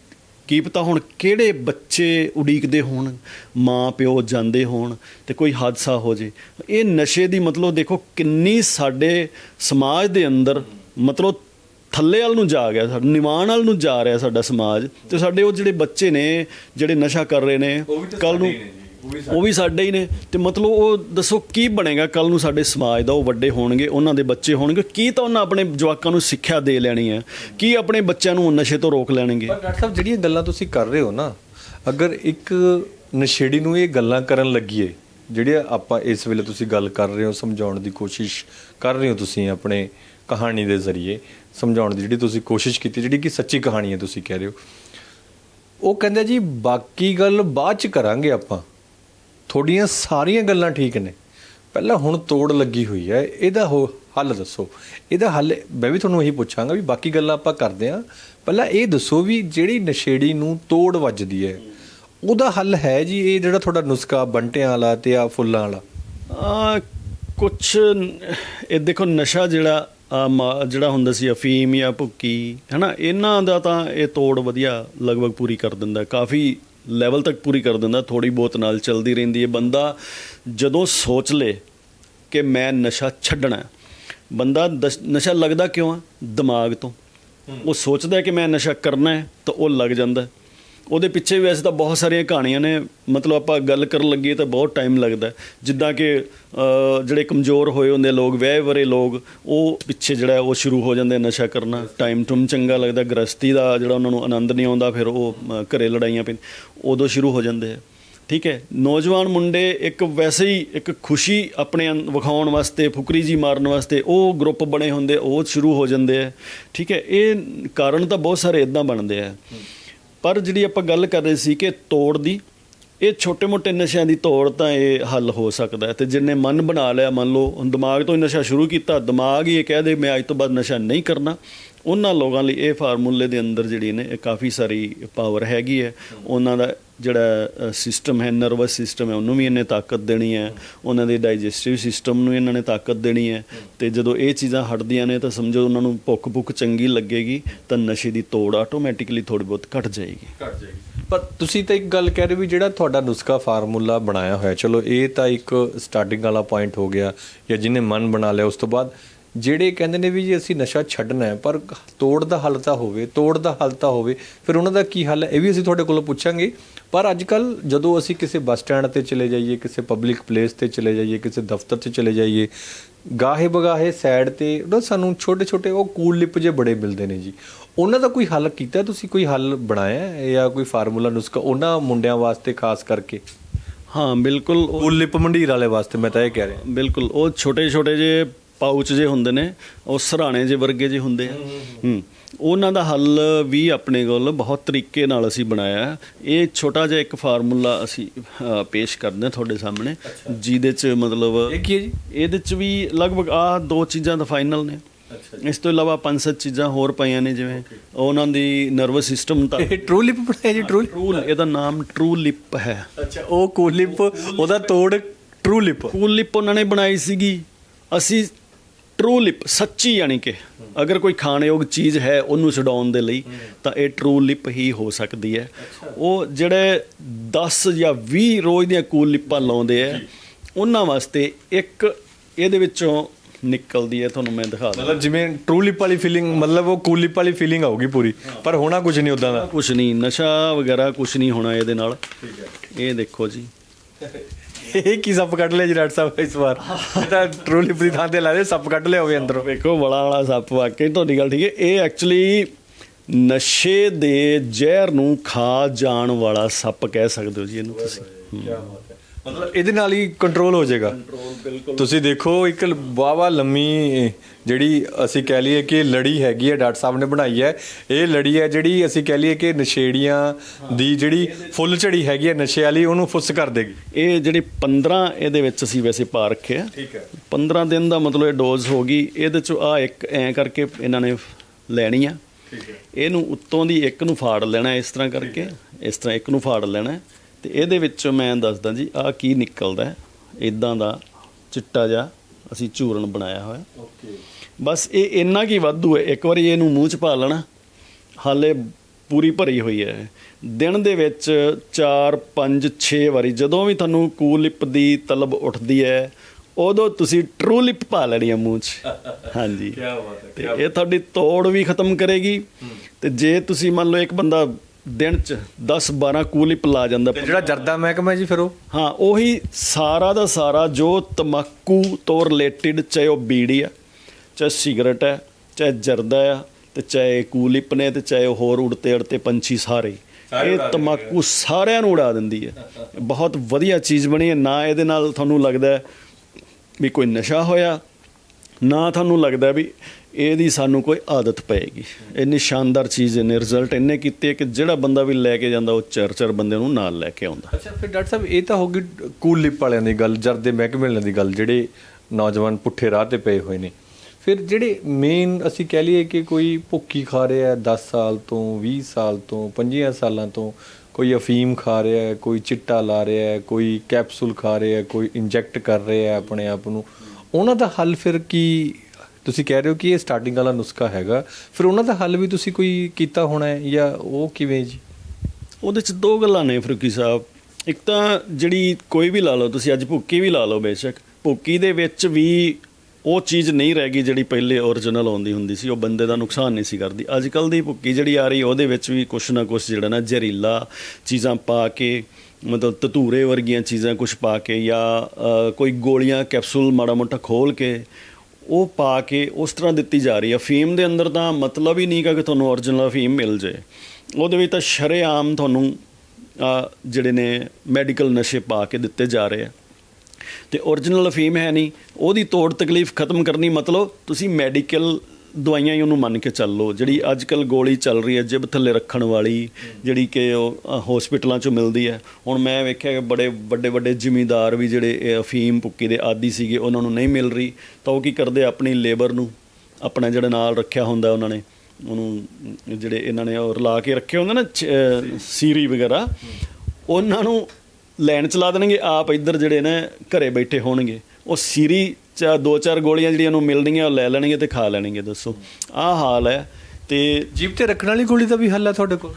ਕੀ ਪਤਾ ਹੁਣ ਕਿਹੜੇ ਬੱਚੇ ਉਡੀਕਦੇ ਹੋਣ ਮਾਂ ਪਿਓ ਜਾਂਦੇ ਹੋਣ ਤੇ ਕੋਈ ਹਾਦਸਾ ਹੋ ਜੇ। ਇਹ ਨਸ਼ੇ ਦੀ ਮਤਲਬ ਦੇਖੋ ਕਿੰਨੀ ਸਾਡੇ ਸਮਾਜ ਦੇ ਅੰਦਰ ਮਤਲਬ ਥੱਲੇ ਵਾਲ ਨੂੰ ਜਾ ਗਿਆ ਸਾਡਾ ਨਿਵਾਨ ਵਾਲ ਨੂੰ ਜਾ ਰਿਹਾ ਸਾਡਾ ਸਮਾਜ ਤੇ ਸਾਡੇ ਉਹ ਜਿਹੜੇ ਬੱਚੇ ਨੇ ਜਿਹੜੇ ਨਸ਼ਾ ਕਰ ਰਹੇ ਨੇ ਕੱਲ ਨੂੰ ਉਹ ਵੀ ਸਾਡੇ ਹੀ ਨੇ। ਤੇ ਮਤਲਬ ਉਹ ਦੱਸੋ ਕੀ ਬਣੇਗਾ ਕੱਲ ਨੂੰ ਸਾਡੇ ਸਮਾਜ ਦਾ ਉਹ ਵੱਡੇ ਹੋਣਗੇ ਉਹਨਾਂ ਦੇ ਬੱਚੇ ਹੋਣਗੇ ਕੀ ਤਾਂ ਉਹਨਾਂ ਆਪਣੇ ਜਵਾਕਾਂ ਨੂੰ ਸਿੱਖਿਆ ਦੇ ਲੈਣੀ ਹੈ ਕੀ ਆਪਣੇ ਬੱਚਿਆਂ ਨੂੰ ਨਸ਼ੇ ਤੋਂ ਰੋਕ ਲੈਣਗੇ? ਪਰ ਡਾਕਟਰ ਸਾਹਿਬ ਜਿਹੜੀਆਂ ਗੱਲਾਂ ਤੁਸੀਂ ਕਰ ਰਹੇ ਹੋ ਨਾ ਅਗਰ ਇੱਕ ਨਸ਼ੇੜੀ ਨੂੰ ਇਹ ਗੱਲਾਂ ਕਰਨ ਲੱਗੀਏ ਜਿਹੜੀਆਂ ਆਪਾਂ ਇਸ ਵੇਲੇ ਤੁਸੀਂ ਗੱਲ ਕਰ ਰਹੇ ਹੋ ਸਮਝਾਉਣ ਦੀ ਕੋਸ਼ਿਸ਼ ਕਰ ਰਹੇ ਹੋ ਤੁਸੀਂ ਆਪਣੇ ਕਹਾਣੀ ਦੇ ਜ਼ਰੀਏ ਸਮਝਾਉਣ ਦੀ ਜਿਹੜੀ ਤੁਸੀਂ ਕੋਸ਼ਿਸ਼ ਕੀਤੀ, ਜਿਹੜੀ ਕਿ ਸੱਚੀ ਕਹਾਣੀ ਹੈ ਤੁਸੀਂ ਕਹਿ ਰਹੇ ਹੋ। ਉਹ ਕਹਿੰਦੇ ਜੀ, ਬਾਕੀ ਗੱਲ ਬਾਅਦ ਚ ਕਰਾਂਗੇ ਆਪਾਂ। ਤੁਹਾਡੀਆਂ ਸਾਰੀਆਂ ਗੱਲਾਂ ਠੀਕ ਨੇ। ਪਹਿਲਾਂ ਹੁਣ ਤੋੜ ਲੱਗੀ ਹੋਈ ਹੈ। ਇਹਦਾ ਹੋ- ਹੱਲ ਦੱਸੋ। ਇਹਦਾ ਹੱਲ, ਮੈਂ ਵੀ ਤੁਹਾਨੂੰ ਇਹੀ ਪੁੱਛਾਂਗਾ ਵੀ ਬਾਕੀ ਗੱਲਾਂ ਆਪਾਂ ਕਰਦੇ ਆਂ ਪਹਿਲਾਂ ਇਹ ਦੱਸੋ ਵੀ ਜਿਹੜੀ ਨਸ਼ੇੜੀ ਨੂੰ ਤੋੜ ਵੱਜਦੀ ਹੈ, ਉਹਦਾ ਹੱਲ ਹੈ ਜੀ ਇਹ ਜਿਹੜਾ ਤੁਹਾਡਾ ਨੁਸਖਾ ਬੰਟਿਆਂ ਵਾਲਾ ਤੇ ਆ ਫੁੱਲਾਂ ਵਾਲਾ? ਆ ਕੁਛ, ਇਹ ਦੇਖੋ ਨਸ਼ਾ ਜਿਹੜਾ ਜਿਹੜਾ ਹੁੰਦਾ ਸੀ ਅਫੀਮ ਜਾਂ ਭੁੱਕੀ ਹੈਨਾ ਇਹਨਾਂ ਦਾ ਤਾਂ ਇਹ ਤੋੜ ਵਧੀਆ ਲਗਭਗ ਪੂਰੀ ਕਰ ਦਿੰਦਾ ਕਾਫੀ ਲੈਵਲ ਤੱਕ ਪੂਰੀ ਕਰ ਦਿੰਦਾ ਥੋੜੀ ਬਹੁਤ ਨਾਲ ਚੱਲਦੀ ਰਹਿੰਦੀ ਹੈ। ਬੰਦਾ ਜਦੋਂ ਸੋਚ ਲੇ ਕਿ ਮੈਂ ਨਸ਼ਾ ਛੱਡਣਾ ਬੰਦਾ ਨਸ਼ਾ ਲੱਗਦਾ ਕਿਉਂ ਆ? ਦਿਮਾਗ ਤੋਂ। ਉਹ ਸੋਚਦਾ ਕਿ ਮੈਂ ਨਸ਼ਾ ਕਰਨਾ ਹੈ ਤਾਂ ਉਹ ਲੱਗ ਜਾਂਦਾ। ਉਹਦੇ ਪਿੱਛੇ ਵੀ ਵੈਸੇ ਤਾਂ ਬਹੁਤ ਸਾਰੀਆਂ ਕਹਾਣੀਆਂ ਨੇ। ਮਤਲਬ ਆਪਾਂ ਗੱਲ ਕਰਨ ਲੱਗੀਏ ਤਾਂ ਬਹੁਤ ਟਾਈਮ ਲੱਗਦਾ। ਜਿੱਦਾਂ ਕਿ ਜਿਹੜੇ ਕਮਜ਼ੋਰ ਹੋਏ ਹੁੰਦੇ ਲੋਕ ਵਿਆਹੇ ਵਰੇ ਲੋਕ ਉਹ ਪਿੱਛੇ ਜਿਹੜਾ ਉਹ ਸ਼ੁਰੂ ਹੋ ਜਾਂਦੇ ਨਸ਼ਾ ਕਰਨਾ। ਟਾਈਮ ਟੁਮ ਚੰਗਾ ਲੱਗਦਾ ਗ੍ਰਸਤੀ ਦਾ ਜਿਹੜਾ ਉਹਨਾਂ ਨੂੰ ਆਨੰਦ ਨਹੀਂ ਆਉਂਦਾ ਫਿਰ ਉਹ ਅ, ਘਰੇ ਲੜਾਈਆਂ ਪੈਂ ਉਦੋਂ ਸ਼ੁਰੂ ਹੋ ਜਾਂਦੇ ਆ। ਠੀਕ ਹੈ? ਨੌਜਵਾਨ ਮੁੰਡੇ ਇੱਕ ਵੈਸੇ ਹੀ ਇੱਕ ਖੁਸ਼ੀ ਆਪਣੇ ਅੰਦ- ਵਿਖਾਉਣ ਵਾਸਤੇ ਫੁਕਰੀ ਜੀ ਮਾਰਨ ਵਾਸਤੇ ਉਹ ਗਰੁੱਪ ਬਣੇ ਹੁੰਦੇ ਉਹ ਸ਼ੁਰੂ ਹੋ ਜਾਂਦੇ ਆ। ਠੀਕ ਹੈ? ਇਹ ਕਾਰਨ ਤਾਂ ਬਹੁਤ ਸਾਰੇ ਇਦਾਂ ਬਣਦੇ ਆ। ਪਰ ਜਿਹੜੀ ਆਪਾਂ ਗੱਲ ਕਰ ਰਹੇ ਸੀ ਕਿ ਤੋੜ ਦੀ, ਇਹ ਛੋਟੇ-ਮੋਟੇ ਨਸ਼ਿਆਂ ਦੀ ਤੋੜ ਤਾਂ ਇਹ ਹੱਲ ਹੋ ਸਕਦਾ ਹੈ ਤੇ ਜਿੰਨੇ ਮਨ ਬਣਾ ਲਿਆ, ਮੰਨ ਲਓ ਹੁਣ ਦਿਮਾਗ ਤੋਂ ਹੀ ਨਸ਼ਾ ਸ਼ੁਰੂ ਕੀਤਾ, ਦਿਮਾਗ ਹੀ ਇਹ ਕਹਿ ਦੇ ਮੈਂ ਅੱਜ ਤੋਂ ਬਾਅਦ ਨਸ਼ਾ ਨਹੀਂ ਕਰਨਾ ਉਹਨਾਂ ਲੋਕਾਂ ਲਈ ਇਹ ਫਾਰਮੂਲੇ ਦੇ ਅੰਦਰ ਜਿਹੜੀ ਨੇ, ਇਹ ਕਾਫੀ ਸਾਰੀ ਪਾਵਰ ਹੈਗੀ ਹੈ। ਉਹਨਾਂ ਦਾ ਜਿਹੜਾ ਸਿਸਟਮ ਹੈ ਨਰਵਸ ਸਿਸਟਮ ਹੈ, ਉਹਨੂੰ ਵੀ ਇਹਨੇ ਤਾਕਤ ਦੇਣੀ ਹੈ। ਉਹਨਾਂ ਦੇ ਡਾਈਜੈਸਟਿਵ ਸਿਸਟਮ ਨੂੰ ਇਹਨਾਂ ਨੇ ਤਾਕਤ ਦੇਣੀ ਹੈ। ਤੇ ਜਦੋਂ ਇਹ ਚੀਜ਼ਾਂ ਹਟਦੀਆਂ ਨੇ ਤਾਂ ਸਮਝੋ ਉਹਨਾਂ ਨੂੰ ਭੁੱਖ ਭੁੱਖ ਚੰਗੀ ਲੱਗੇਗੀ, ਤਾਂ ਨਸ਼ੇ ਦੀ ਤੋੜ ਆਟੋਮੈਟਿਕਲੀ ਥੋੜੀ ਬਹੁਤ ਘਟ ਜਾਏਗੀ। ਘਟ ਜਾਏਗੀ। ਪਰ ਤੁਸੀਂ ਤਾਂ ਇੱਕ ਗੱਲ ਕਹਿ ਰਹੇ ਵੀ ਜਿਹੜਾ ਤੁਹਾਡਾ ਨੁਸਖਾ ਫਾਰਮੂਲਾ ਬਣਾਇਆ ਹੋਇਆ, ਚਲੋ ਇਹ ਤਾਂ ਇੱਕ ਸਟਾਰਟਿੰਗ ਵਾਲਾ ਪੁਆਇੰਟ ਹੋ ਗਿਆ ਜਾਂ ਜਿਹਨੇ ਮਨ ਬਣਾ ਲਿਆ ਉਸ ਤੋਂ ਬਾਅਦ ਜਿਹੜੇ ਕਹਿੰਦੇ ਨੇ ਵੀ ਜੀ ਅਸੀਂ ਨਸ਼ਾ ਛੱਡਣਾ ਹੈ ਪਰ ਤੋੜ ਦਾ ਹੱਲ ਤਾਂ ਹੋਵੇ ਤੋੜ ਦਾ ਹੱਲ ਤਾਂ ਹੋਵੇ ਫਿਰ ਉਹਨਾਂ ਦਾ ਕੀ ਹੱਲ ਹੈ? ਇਹ ਵੀ ਅਸੀਂ ਤੁਹਾਡੇ ਕੋਲੋਂ ਪੁੱਛਾਂਗੇ। ਪਰ ਅੱਜ ਕੱਲ ਜਦੋਂ ਅਸੀਂ ਕਿਸੇ ਬੱਸ ਸਟੈਂਡ ਤੇ ਚਲੇ ਜਾਈਏ ਕਿਸੇ ਪਬਲਿਕ ਪਲੇਸ ਤੇ ਚਲੇ ਜਾਈਏ ਕਿਸੇ ਦਫ਼ਤਰ 'ਚ ਚਲੇ ਜਾਈਏ ਗਾਹੇ ਬਗਾਹੇ ਸਾਈਡ ਤੇ ਉਹ ਸਾਨੂੰ ਛੋਟੇ ਛੋਟੇ ਉਹ ਕੂਲ ਲਿਪ ਜੇ ਬੜੇ ਮਿਲਦੇ ਨੇ ਜੀ। ਉਹਨਾਂ ਦਾ ਕੋਈ ਹੱਲ ਕੀਤਾ? ਤੁਸੀਂ ਕੋਈ ਹੱਲ ਬਣਾਇਆ ਜਾਂ ਕੋਈ ਫਾਰਮੂਲਾ ਨੁਸਖਾ ਉਹਨਾਂ ਮੁੰਡਿਆਂ ਵਾਸਤੇ ਖਾਸ ਕਰਕੇ? ਹਾਂ ਬਿਲਕੁਲ ਉਹ- ਕੂਲ ਲਿਪ ਮੰਡੀਰ ਵਾਲੇ ਵਾਸਤੇ ਮੈਂ ਤਾਂ ਇਹ ਕਹਿ ਰਿਹਾ। ਬਿਲਕੁਲ ਉਹ ਛੋਟੇ ਛੋਟੇ ਜੇ ਪਾਊਚ ਜੇ ਹੁੰਦੇ ਨੇ ਉਹ ਸਰਾਣੇ ਜੇ ਵਰਗੇ ਜੇ ਹੁੰਦੇ ਆ। ਹੂੰ ਉਹਨਾਂ ਦਾ ਹੱਲ ਵੀ ਆਪਣੇ ਕੋਲ ਬਹੁਤ ਤਰੀਕੇ ਨਾਲ ਅਸੀਂ ਬਣਾਇਆ। ਇਹ ਛੋਟਾ ਜਿਹਾ ਇੱਕ ਫਾਰਮੂਲਾ ਅਸੀਂ ਪੇਸ਼ ਕਰਦੇ ਹਾਂ ਤੁਹਾਡੇ ਸਾਹਮਣੇ। ਜਿਹਦੇ ਚ ਮਤਲਬ ਇਹ ਕੀ ਹੈ ਜੀ? ਇਹਦੇ ਚ ਵੀ ਲਗਭਗ ਆ ਦੋ ਚੀਜ਼ਾਂ ਦਾ ਫਾਈਨਲ ਨੇ। ਇਸ ਤੋਂ ਇਲਾਵਾ ਪੰਜ ਸੱਤ ਚੀਜ਼ਾਂ ਹੋਰ ਪਈਆਂ ਨੇ ਜਿਵੇਂ ਉਹਨਾਂ ਦੀ ਨਰਵਸ ਸਿਸਟਮ ਤਾਂ ਇਹ ਟਰੂ ਲਿਪ ਬਣਾਇਆ ਜੀ ਟਰੂ ਟਰੂ ਇਹਦਾ ਨਾਮ ਟਰੂ ਲਿਪ ਹੈ। ਅੱਛਾ ਉਹ ਕੂਲ ਲਿਪ ਉਹਦਾ ਤੋੜ ਟਰੂ ਲਿਪ ਕੂਲ ਲਿਪ ਉਹਨਾਂ ਨੇ ਬਣਾਈ ਸੀਗੀ। ਅਸੀਂ ਟਰੂ ਲਿਪ ਸੱਚੀ ਯਾਨੀ ਕਿ ਅਗਰ ਕੋਈ ਖਾਣਯੋਗ ਚੀਜ਼ ਹੈ ਉਹਨੂੰ ਛਡਾਉਣ ਦੇ ਲਈ ਤਾਂ ਇਹ ਟਰੂ ਲਿਪ ਹੀ ਹੋ ਸਕਦੀ ਹੈ। ਉਹ ਜਿਹੜੇ 10 ਜਾਂ 20 ਰੋਜ਼ ਦੀਆਂ ਕੂਲ ਲਿਪਾਂ ਲਾਉਂਦੇ ਆ ਉਹਨਾਂ ਵਾਸਤੇ ਇੱਕ ਇਹਦੇ ਵਿੱਚੋਂ ਨਿਕਲਦੀ ਹੈ ਤੁਹਾਨੂੰ ਮੈਂ ਦਿਖਾ ਦਾਂ ਮਤਲਬ ਜਿਵੇਂ ਟਰੂ ਲਿਪ ਵਾਲੀ ਫੀਲਿੰਗ ਮਤਲਬ ਉਹ ਕੂਲ ਲਿਪ ਵਾਲੀ ਫੀਲਿੰਗ ਆਊਗੀ ਪੂਰੀ ਪਰ ਹੋਣਾ ਕੁਝ ਨਹੀਂ ਉਦਾਂ ਦਾ। ਕੁਝ ਨਹੀਂ ਨਸ਼ਾ ਵਗੈਰਾ ਕੁਝ ਨਹੀਂ ਹੋਣਾ ਇਹਦੇ ਨਾਲ। ਇਹ ਦੇਖੋ ਜੀ। *laughs* ਇਹ ਕੀ ਸੱਪ ਕੱਢ ਲਿਆ ਜੀ ਡਾਕਟਰ ਸਾਹਿਬ ਇਸ ਵਾਰ? ਇਹ ਤਾਂ ਟਰੂ ਲਿਪ ਦੀ ਥਾਂ ਤੇ ਲਾ ਦੇ ਸੱਪ ਕੱਢ ਲਿਆ ਹੋਵੇ ਅੰਦਰੋਂ। ਵੇਖੋ ਬੜਾ ਵਾਲਾ ਸੱਪ ਵਾਕਈ ਤੁਹਾਡੀ ਗੱਲ ਠੀਕ ਹੈ। ਇਹ ਐਕਚੁਅਲੀ ਨਸ਼ੇ ਦੇ ਜ਼ਹਿਰ ਨੂੰ ਖਾ ਜਾਣ ਵਾਲਾ ਸੱਪ ਕਹਿ ਸਕਦੇ ਹੋ ਜੀ ਇਹਨੂੰ ਤੁਸੀਂ। ਮਤਲਬ ਇਹਦੇ ਨਾਲ ਹੀ ਕੰਟਰੋਲ ਹੋ ਜਾਏਗਾ। ਬਿਲਕੁਲ। ਤੁਸੀਂ ਦੇਖੋ ਇੱਕ ਵਾਵਾ ਲੰਮੀ ਜਿਹੜੀ ਅਸੀਂ ਕਹਿ ਲਈਏ ਕਿ ਲੜੀ ਹੈਗੀ ਹੈ ਡਾਕਟਰ ਸਾਹਿਬ ਨੇ ਬਣਾਈ ਹੈ। ਇਹ ਲੜੀ ਹੈ ਜਿਹੜੀ ਅਸੀਂ ਕਹਿ ਲਈਏ ਕਿ ਨਸ਼ੇੜੀਆਂ ਦੀ ਜਿਹੜੀ ਫੁੱਲ ਝੜੀ ਹੈਗੀ ਹੈ ਨਸ਼ੇ ਵਾਲੀ ਉਹਨੂੰ ਫੁੱਸ ਕਰ ਦੇਗੀ। ਇਹ ਜਿਹੜੇ 15 ਇਹਦੇ ਵਿੱਚ ਅਸੀਂ ਵੈਸੇ ਪਾ ਰੱਖੇ ਆ। ਠੀਕ ਹੈ। 15 ਦਿਨ ਦਾ ਮਤਲਬ ਇਹ ਡੋਜ਼ ਹੋ ਗਈ। ਇਹਦੇ ਚੋਂ ਆ ਇੱਕ ਐ ਕਰਕੇ ਇਹਨਾਂ ਨੇ ਲੈਣੀ ਆ। ਠੀਕ ਹੈ। ਇਹਨੂੰ ਉੱਤੋਂ ਦੀ ਇੱਕ ਨੂੰ ਫਾੜ ਲੈਣਾ ਇਸ ਤਰ੍ਹਾਂ ਕਰਕੇ ਇਸ ਤਰ੍ਹਾਂ ਇੱਕ ਨੂੰ ਫਾੜ ਲੈਣਾ। ਤੇ ਇਹਦੇ ਵਿੱਚੋਂ ਮੈਂ ਦੱਸਦਾ ਜੀ ਆ ਕੀ ਨਿਕਲਦਾ ਹੈ? ਇਦਾਂ ਦਾ ਚਿੱਟਾ ਜਿਹਾ ਅਸੀਂ ਚੂਰਨ ਬਣਾਇਆ ਹੋਇਆ। ਓਕੇ। ਬਸ ਇਹ ਇੰਨਾ ਕੀ ਵਾਧੂ ਹੈ? ਇੱਕ ਵਾਰੀ ਇਹਨੂੰ ਮੂੰਹ 'ਚ ਪਾ ਲੈਣਾ। ਹਾਲੇ ਪੂਰੀ ਭਰੀ ਹੋਈ ਹੈ। ਦਿਨ ਦੇ ਵਿੱਚ 4 5 6 ਵਾਰੀ ਜਦੋਂ ਵੀ ਤੁਹਾਨੂੰ ਕੂਲ ਲਿਪ ਦੀ ਤਲਬ ਉੱਠਦੀ ਹੈ ਉਦੋਂ ਤੁਸੀਂ ਟਰੂ ਲਿਪ ਪਾ ਲੈਣੀ ਹੈ ਮੂੰਹ 'ਚ। *laughs* ਹਾਂਜੀ। ਕੀ ਬਾਤ ਹੈ ਇਹ ਤੁਹਾਡੀ ਤੋੜ ਵੀ ਖਤਮ ਕਰੇਗੀ। ਤੇ ਜੇ ਤੁਸੀਂ ਮੰਨ ਲਓ ਇੱਕ ਬੰਦਾ ਦਿਨ 'ਚ 10 12 ਕੂਲਿਪ ਲਾ ਜਾਂਦਾ ਤੇ ਜਿਹੜਾ ਜਰਦਾ ਮਹਿਕਮਾ ਜੀ ਫਿਰ ਉਹ? ਹਾਂ ਉਹੀ ਸਾਰਾ ਦਾ ਸਾਰਾ ਜੋ ਤਮਾਕੂ ਤੋਂ ਰਿਲੇਟਡ ਚਾਹੇ ਉਹ ਬੀੜੀ ਆ ਚਾਹੇ ਸਿਗਰਟ ਹੈ ਚਾਹੇ ਜਰਦਾ ਆ ਤੇ ਚਾਹੇ ਕੂਲਿਪ ਨੇ ਤੇ ਚਾਹੇ ਉਹ ਹੋਰ ਉੜਤੇ ਅੜਤੇ ਪੰਛੀ ਸਾਰੇ। ਇਹ ਤਮਾਕੂ ਸਾਰਿਆਂ ਨੂੰ ਉਡਾ ਦਿੰਦੀ ਹੈ ਬਹੁਤ ਵਧੀਆ ਚੀਜ਼ ਬਣੀ ਹੈ ਨਾ ਇਹਦੇ ਨਾਲ ਤੁਹਾਨੂੰ ਲੱਗਦਾ ਵੀ ਕੋਈ ਨਸ਼ਾ ਹੋਇਆ ਨਾ ਤੁਹਾਨੂੰ ਲੱਗਦਾ ਵੀ ਇਹਦੀ ਸਾਨੂੰ ਕੋਈ ਆਦਤ ਪਏਗੀ। ਇੰਨੀ ਸ਼ਾਨਦਾਰ ਚੀਜ਼ ਇਹਨੇ ਰਿਜ਼ਲਟ ਇੰਨੇ ਕੀਤੇ ਕਿ ਜਿਹੜਾ ਬੰਦਾ ਵੀ ਲੈ ਕੇ ਜਾਂਦਾ, ਉਹ ਚਾਰ ਚਾਰ ਬੰਦੇ ਨੂੰ ਨਾਲ ਲੈ ਕੇ ਆਉਂਦਾ। ਅੱਛਾ, ਫਿਰ ਡਾਕਟਰ ਸਾਹਿਬ, ਇਹ ਤਾਂ ਹੋ ਗਈ ਕੂਲ ਲਿਪ ਵਾਲਿਆਂ ਦੀ ਗੱਲ ਜਰਦੇ ਮਹਿਕਮੇ ਵਾਲਿਆਂ ਦੀ ਗੱਲ, ਜਿਹੜੇ ਨੌਜਵਾਨ ਪੁੱਠੇ ਰਾਹ ਤੇ ਪਏ ਹੋਏ ਨੇ। ਫਿਰ ਜਿਹੜੇ ਮੇਨ ਅਸੀਂ ਕਹਿ ਲਈਏ ਕਿ ਕੋਈ ਭੁੱਕੀ ਖਾ ਰਿਹਾ ਹੈ 10 ਸਾਲ ਤੋਂ 20 ਸਾਲ ਤੋਂ 25 ਸਾਲਾਂ ਤੋਂ, ਕੋਈ ਅਫੀਮ ਖਾ ਰਿਹਾ ਹੈ, ਕੋਈ ਚਿੱਟਾ ਲਾ ਰਿਹਾ ਹੈ, ਕੋਈ ਕੈਪਸੂਲ ਖਾ ਰਿਹਾ ਹੈ, ਕੋਈ ਇੰਜੈਕਟ ਕਰ ਰਿਹਾ ਹੈ ਆਪਣੇ ਆਪ ਨੂੰ, ਉਹਨਾਂ ਦਾ ਹੱਲ ਫਿਰ ਕੀ ਤੁਸੀਂ ਕਹਿ ਰਹੇ ਹੋ ਕਿ ਇਹ ਸਟਾਰਟਿੰਗ ਵਾਲਾ ਨੁਸਖਾ ਹੈਗਾ। ਫਿਰ ਉਹਨਾਂ ਦਾ ਹੱਲ ਵੀ ਤੁਸੀਂ ਕੋਈ ਕੀਤਾ ਹੋਣਾ ਹੈ ਜਾਂ ਉਹ ਕਿਵੇਂ ਜੀ? ਉਹਦੇ ਚ ਦੋ ਗੱਲਾਂ ਨੇ ਫਰੂਕੀ ਸਾਹਿਬ। ਇੱਕ ਤਾਂ ਜਿਹੜੀ ਕੋਈ ਵੀ ਲਾ ਲਓ, ਤੁਸੀਂ ਅੱਜ ਭੁੱਕੀ ਵੀ ਲਾ ਲਓ ਬੇਸ਼ੱਕ। ਭੁੱਕੀ ਦੇ ਵਿੱਚ ਵੀ ਉਹ ਚੀਜ਼ ਨਹੀਂ ਰਹਿ ਗਈ ਜਿਹੜੀ ਪਹਿਲੇ origignal ਆਉਂਦੀ ਹੁੰਦੀ ਸੀ, ਉਹ ਬੰਦੇ ਦਾ ਨੁਕਸਾਨ ਨਹੀਂ ਸੀ ਕਰਦੀ। ਅੱਜ ਕੱਲ ਦੀ ਭੁੱਕੀ ਜਿਹੜੀ ਆ ਰਹੀ, ਉਹਦੇ ਵਿੱਚ ਵੀ ਕੁਛ ਨਾ ਕੁਛ ਜਿਹੜਾ ਨਾ ਜ਼ਹਿਰੀਲਾ ਚੀਜ਼ਾਂ ਪਾ ਕੇ, ਮਤਲਬ ਤਤੂਰੇ ਵਰਗੀਆਂ ਚੀਜ਼ਾਂ ਕੁਛ ਪਾ ਕੇ ਜਾਂ ਕੋਈ ਗੋਲੀਆਂ, ਕੈਪਸੂਲ ਮਾੜਾ ਮੋਟਾ ਖੋਲ ਕੇ ਉਹ ਪਾ ਕੇ ਉਸ ਤਰ੍ਹਾਂ ਦਿੱਤੀ ਜਾ ਰਹੀ ਹੈ ਫੀਮ ਦੇ ਅੰਦਰ ਤਾਂ ਮਤਲਬ ਹੀ ਨਹੀਂ ਗਾ ਕਿ ਤੁਹਾਨੂੰ origignal ਫੀਮ ਮਿਲ ਜੇ। ਉਹਦੇ ਵਿੱਚ ਤਾਂ ਸ਼ਰੇਆਮ ਤੁਹਾਨੂੰ ਜਿਹੜੇ ਨੇ ਮੈਡੀਕਲ ਨਸ਼ੇ ਪਾ ਕੇ ਦਿੱਤੇ ਜਾ ਰਹੇ ਆ। ਤੇ origignal ਅਫੀਮ ਹੈ ਨਹੀਂ। ਉਹਦੀ ਤੋੜ ਤਕਲੀਫ ਖਤਮ ਕਰਨੀ ਮਤਲਬ ਤੁਸੀਂ ਮੈਡੀਕਲ ਦਵਾਈਆਂ ਹੀ ਉਹਨੂੰ ਮੰਨ ਕੇ ਚੱਲ ਚੱਲੋ ਜਿਹੜੀ ਅੱਜ ਕੱਲ ਗੋਲੀ ਚੱਲ ਰਹੀ ਹੈ, ਜਿਬ ਥੱਲੇ ਰੱਖਣ ਵਾਲੀ, ਜਿਹੜੀ ਕਿ ਉਹ ਹਸਪੀਟਲਾਂ 'ਚੋਂ ਮਿਲਦੀ ਹੈ। ਹੁਣ ਮੈਂ ਵੇਖਿਆ ਕਿ ਬੜੇ ਵੱਡੇ ਵੱਡੇ ਜ਼ਿਮੀਂਦਾਰ ਵੀ ਜਿਹੜੇ, ਇਹ ਅਫੀਮ ਪੁੱਕੀ ਦੇ ਆਦੀ ਸੀਗੇ, ਉਹਨਾਂ ਨੂੰ ਨਹੀਂ ਮਿਲ ਰਹੀ। ਤਾਂ ਉਹ ਕੀ ਕਰਦੇ ਆਪਣੀ ਲੇਬਰ ਨੂੰ, ਆਪਣਾ ਜਿਹੜਾ ਨਾਲ ਰੱਖਿਆ ਹੁੰਦਾ ਉਹਨਾਂ ਨੇ, ਉਹਨੂੰ, ਜਿਹੜੇ ਇਹਨਾਂ ਨੇ ਉਹ ਰਲਾ ਕੇ ਰੱਖੇ ਹੁੰਦੇ ਨਾ, ਚ- ਸੀਰੀ ਵਗੈਰਾ, ਉਹਨਾਂ ਨੂੰ ਲੈਣ ਚਲਾ ਦੇਣਗੇ, ਆਪ ਇੱਧਰ ਜਿਹੜੇ ਨੇ, ਘਰੇ ਬੈਠੇ ਹੋਣਗੇ। ਉਹ ਸੀਰੀ ਚਾ ਦੋ ਚਾਰ ਗੋਲੀਆਂ ਜਿਹੜੀਆਂ ਨੂੰ ਮਿਲਣਗੀਆਂ ਉਹ ਲੈ ਲੈਣਗੇ ਤੇ ਖਾ ਲੈਣਗੇ ਦੱਸੋ। ਆਹ ਹਾਲ ਹੈ ਤੇ ਜੀਭ ਤੇ ਰੱਖਣ ਵਾਲੀ ਗੋਲੀ ਦਾ ਵੀ ਹੱਲ ਹੈ ਤੁਹਾਡੇ ਕੋਲ?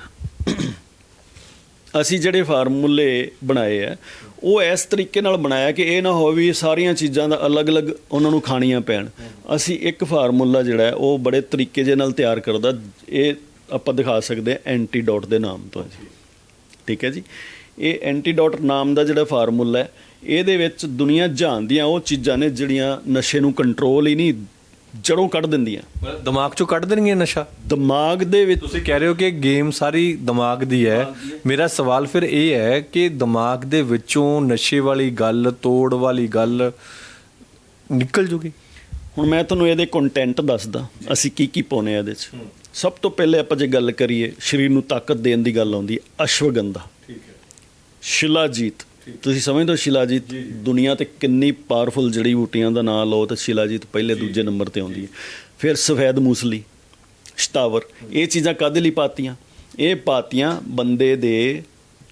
ਅਸੀਂ ਜਿਹੜੇ ਫਾਰਮੂਲੇ ਬਣਾਏ ਆ ਉਹ ਇਸ ਤਰੀਕੇ ਨਾਲ ਬਣਾਇਆ ਕਿ ਇਹ ਨਾ ਹੋਵੇ ਸਾਰੀਆਂ ਚੀਜ਼ਾਂ ਦਾ ਅਲੱਗ-ਅਲੱਗ ਉਹਨਾਂ ਨੂੰ ਖਾਣੀਆਂ ਪੈਣ। ਅਸੀਂ ਇੱਕ ਫਾਰਮੂਲਾ ਜਿਹੜਾ ਉਹ ਬੜੇ ਤਰੀਕੇ ਜੇ ਨਾਲ ਤਿਆਰ ਕਰਦਾ ਇਹ ਆਪਾਂ ਦਿਖਾ ਸਕਦੇ ਹਾਂ ਐਂਟੀਡੋਟ ਦੇ ਨਾਮ ਤੋਂ ਜੀ। ਠੀਕ ਹੈ ਜੀ? ਇਹ ਐਂਟੀਡੋਟ ਨਾਮ ਦਾ ਜਿਹੜਾ ਫਾਰਮੂਲਾ ਹੈ ਇਹਦੇ ਵਿੱਚ ਦੁਨੀਆ ਜਹਾਨ ਦੀਆਂ ਉਹ ਚੀਜ਼ਾਂ ਨੇ ਜਿਹੜੀਆਂ ਨਸ਼ੇ ਨੂੰ ਕੰਟਰੋਲ ਹੀ ਨਹੀਂ ਜੜੋਂ ਕੱਢ ਦਿੰਦੀਆਂ। ਦਿਮਾਗ ਚੋਂ ਕੱਢ ਦੇਣਗੇ ਨਸ਼ਾ? ਦਿਮਾਗ ਦੇ ਵਿੱਚ ਤੁਸੀਂ ਕਹਿ ਰਹੇ ਹੋ ਕਿ ਗੇਮ ਸਾਰੀ ਦਿਮਾਗ ਦੀ ਹੈ। ਮੇਰਾ ਸਵਾਲ ਫਿਰ ਇਹ ਹੈ ਕਿ ਦਿਮਾਗ ਦੇ ਵਿੱਚੋਂ ਨਸ਼ੇ ਵਾਲੀ ਗੱਲ ਤੋੜ ਵਾਲੀ ਗੱਲ ਨਿਕਲ ਜੂਗੀ? ਹੁਣ ਮੈਂ ਤੁਹਾਨੂੰ ਇਹਦੇ ਕੰਟੈਂਟ ਦੱਸਦਾ ਅਸੀਂ ਕੀ ਕੀ ਪਾਉਨੇ ਆ ਇਹਦੇ 'ਚ। ਸਭ ਤੋਂ ਪਹਿਲੇ ਆਪਾਂ ਜੇ ਗੱਲ ਕਰੀਏ ਸਰੀਰ ਨੂੰ ਤਾਕਤ ਦੇਣ ਦੀ ਗੱਲ ਆਉਂਦੀ ਹੈ ਅਸ਼ਵਗੰਧਾ। ਠੀਕ ਹੈ। ਸ਼ਿਲਾਜੀਤ। ਤੁਸੀਂ ਸਮਝਦੇ ਹੋ ਸ਼ਿਲਾਜੀਤ ਦੁਨੀਆ ਤੇ ਕਿੰਨੀ ਪਾਵਰਫੁਲ ਜੜੀ ਬੂਟੀਆਂ ਦਾ ਨਾਮ ਲਓ ਤਾਂ ਸ਼ਿਲਾਜੀਤ ਪਹਿਲੇ ਦੂਜੇ ਨੰਬਰ ਤੇ ਆਉਂਦੀ ਹੈ। ਫਿਰ ਸਫੈਦ ਮੂਸਲੀ ਸ਼ਤਾਵਰ ਇਹ ਚੀਜ਼ਾਂ ਕਾਦੇ ਲਈ ਪਾਤੀਆਂ? ਇਹ ਪਾਤੀਆਂ ਬੰਦੇ ਦੇ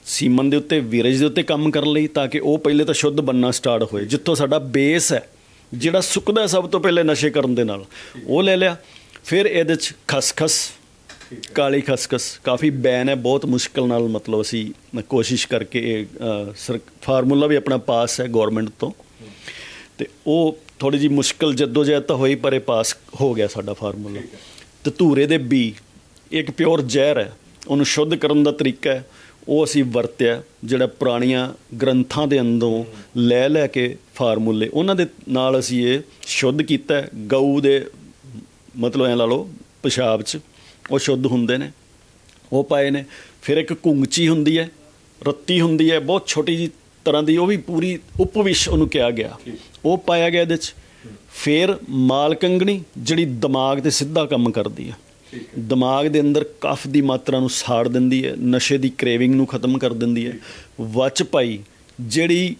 ਸੀਮਨ ਦੇ ਉੱਤੇ ਵੀਰਜ ਦੇ ਉੱਤੇ ਕੰਮ ਕਰਨ ਲਈ ਤਾਂ ਕਿ ਉਹ ਪਹਿਲੇ ਤਾਂ ਸ਼ੁੱਧ ਬੰਨਾ ਸਟਾਰਟ ਹੋਏ। ਜਿੱਥੋਂ ਸਾਡਾ ਬੇਸ ਹੈ ਜਿਹੜਾ ਸੁੱਕਦਾ ਸਭ ਤੋਂ ਪਹਿਲੇ ਨਸ਼ੇ ਕਰਨ ਦੇ ਨਾਲ। ਉਹ ਲੈ ਲਿਆ। ਫਿਰ ਇਹਦੇ ਚ ਖਸਖਸ ਕਾਲੀ ਖਸਖਸ ਕਾਫੀ ਬੈਨ ਹੈ ਬਹੁਤ ਮੁਸ਼ਕਲ ਨਾਲ ਮਤਲਬ ਅਸੀਂ ਕੋਸ਼ਿਸ਼ ਕਰਕੇ ਫਾਰਮੂਲਾ ਵੀ ਆਪਣਾ ਪਾਸ ਹੈ ਗਵਰਨਮੈਂਟ ਤੋਂ। ਤੇ ਉਹ ਥੋੜੀ ਜੀ ਮੁਸ਼ਕਲ ਜਦੋਜਹਿਦ ਤਾਂ ਹੋਈ ਪਰ ਇਹ ਪਾਸ ਹੋ ਗਿਆ ਸਾਡਾ ਫਾਰਮੂਲਾ। ਧਤੂਰੇ ਦੇ ਬੀ ਇੱਕ ਪਿਓਰ ਜ਼ਹਿਰ ਹੈ। ਉਹਨੂੰ ਸ਼ੁੱਧ ਕਰਨ ਦਾ ਤਰੀਕਾ ਹੈ। ਉਹ ਅਸੀਂ ਵਰਤਿਆ ਜਿਹੜਾ ਪੁਰਾਣੀਆਂ ਗ੍ਰੰਥਾਂ ਦੇ ਅੰਦਰੋਂ ਲੈ ਲੈ ਕੇ ਫਾਰਮੂਲੇ ਉਹਨਾਂ ਦੇ ਨਾਲ ਅਸੀਂ ਇਹ ਸ਼ੁੱਧ ਕੀਤਾ। ਗਊ ਦੇ ਮਤਲਬ ਐ ਲਾ ਲਓ ਪਿਸ਼ਾਬ 'ਚ। ਉਹ ਸ਼ੁੱਧ ਹੁੰਦੇ ਨੇ ਉਹ ਪਾਏ ਨੇ। ਫਿਰ ਇੱਕ ਕੁੰਗਚੀ ਹੁੰਦੀ ਹੈ ਰੱਤੀ ਹੁੰਦੀ ਹੈ ਬਹੁਤ ਛੋਟੀ ਜੀ ਤਰ੍ਹਾਂ ਦੀ ਉਹ ਵੀ ਪੂਰੀ ਉਪਵਿਸ਼ ਉਹਨੂੰ ਕਿਹਾ ਗਿਆ। ਉਹ ਪਾਇਆ ਗਿਆ ਇਹਦੇ 'ਚ। ਫਿਰ ਮਾਲ ਕੰਗਣੀ ਜਿਹੜੀ ਦਿਮਾਗ ਤੇ ਸਿੱਧਾ ਕੰਮ ਕਰਦੀ ਹੈ। ਦਿਮਾਗ ਦੇ ਅੰਦਰ ਕਫ ਦੀ ਮਾਤਰਾ ਨੂੰ ਸਾੜ ਦਿੰਦੀ ਹੈ ਨਸ਼ੇ ਦੀ ਕ੍ਰੇਵਿੰਗ ਨੂੰ ਖਤਮ ਕਰ ਦਿੰਦੀ ਹੈ। ਵਚ ਪਾਈ ਜਿਹੜੀ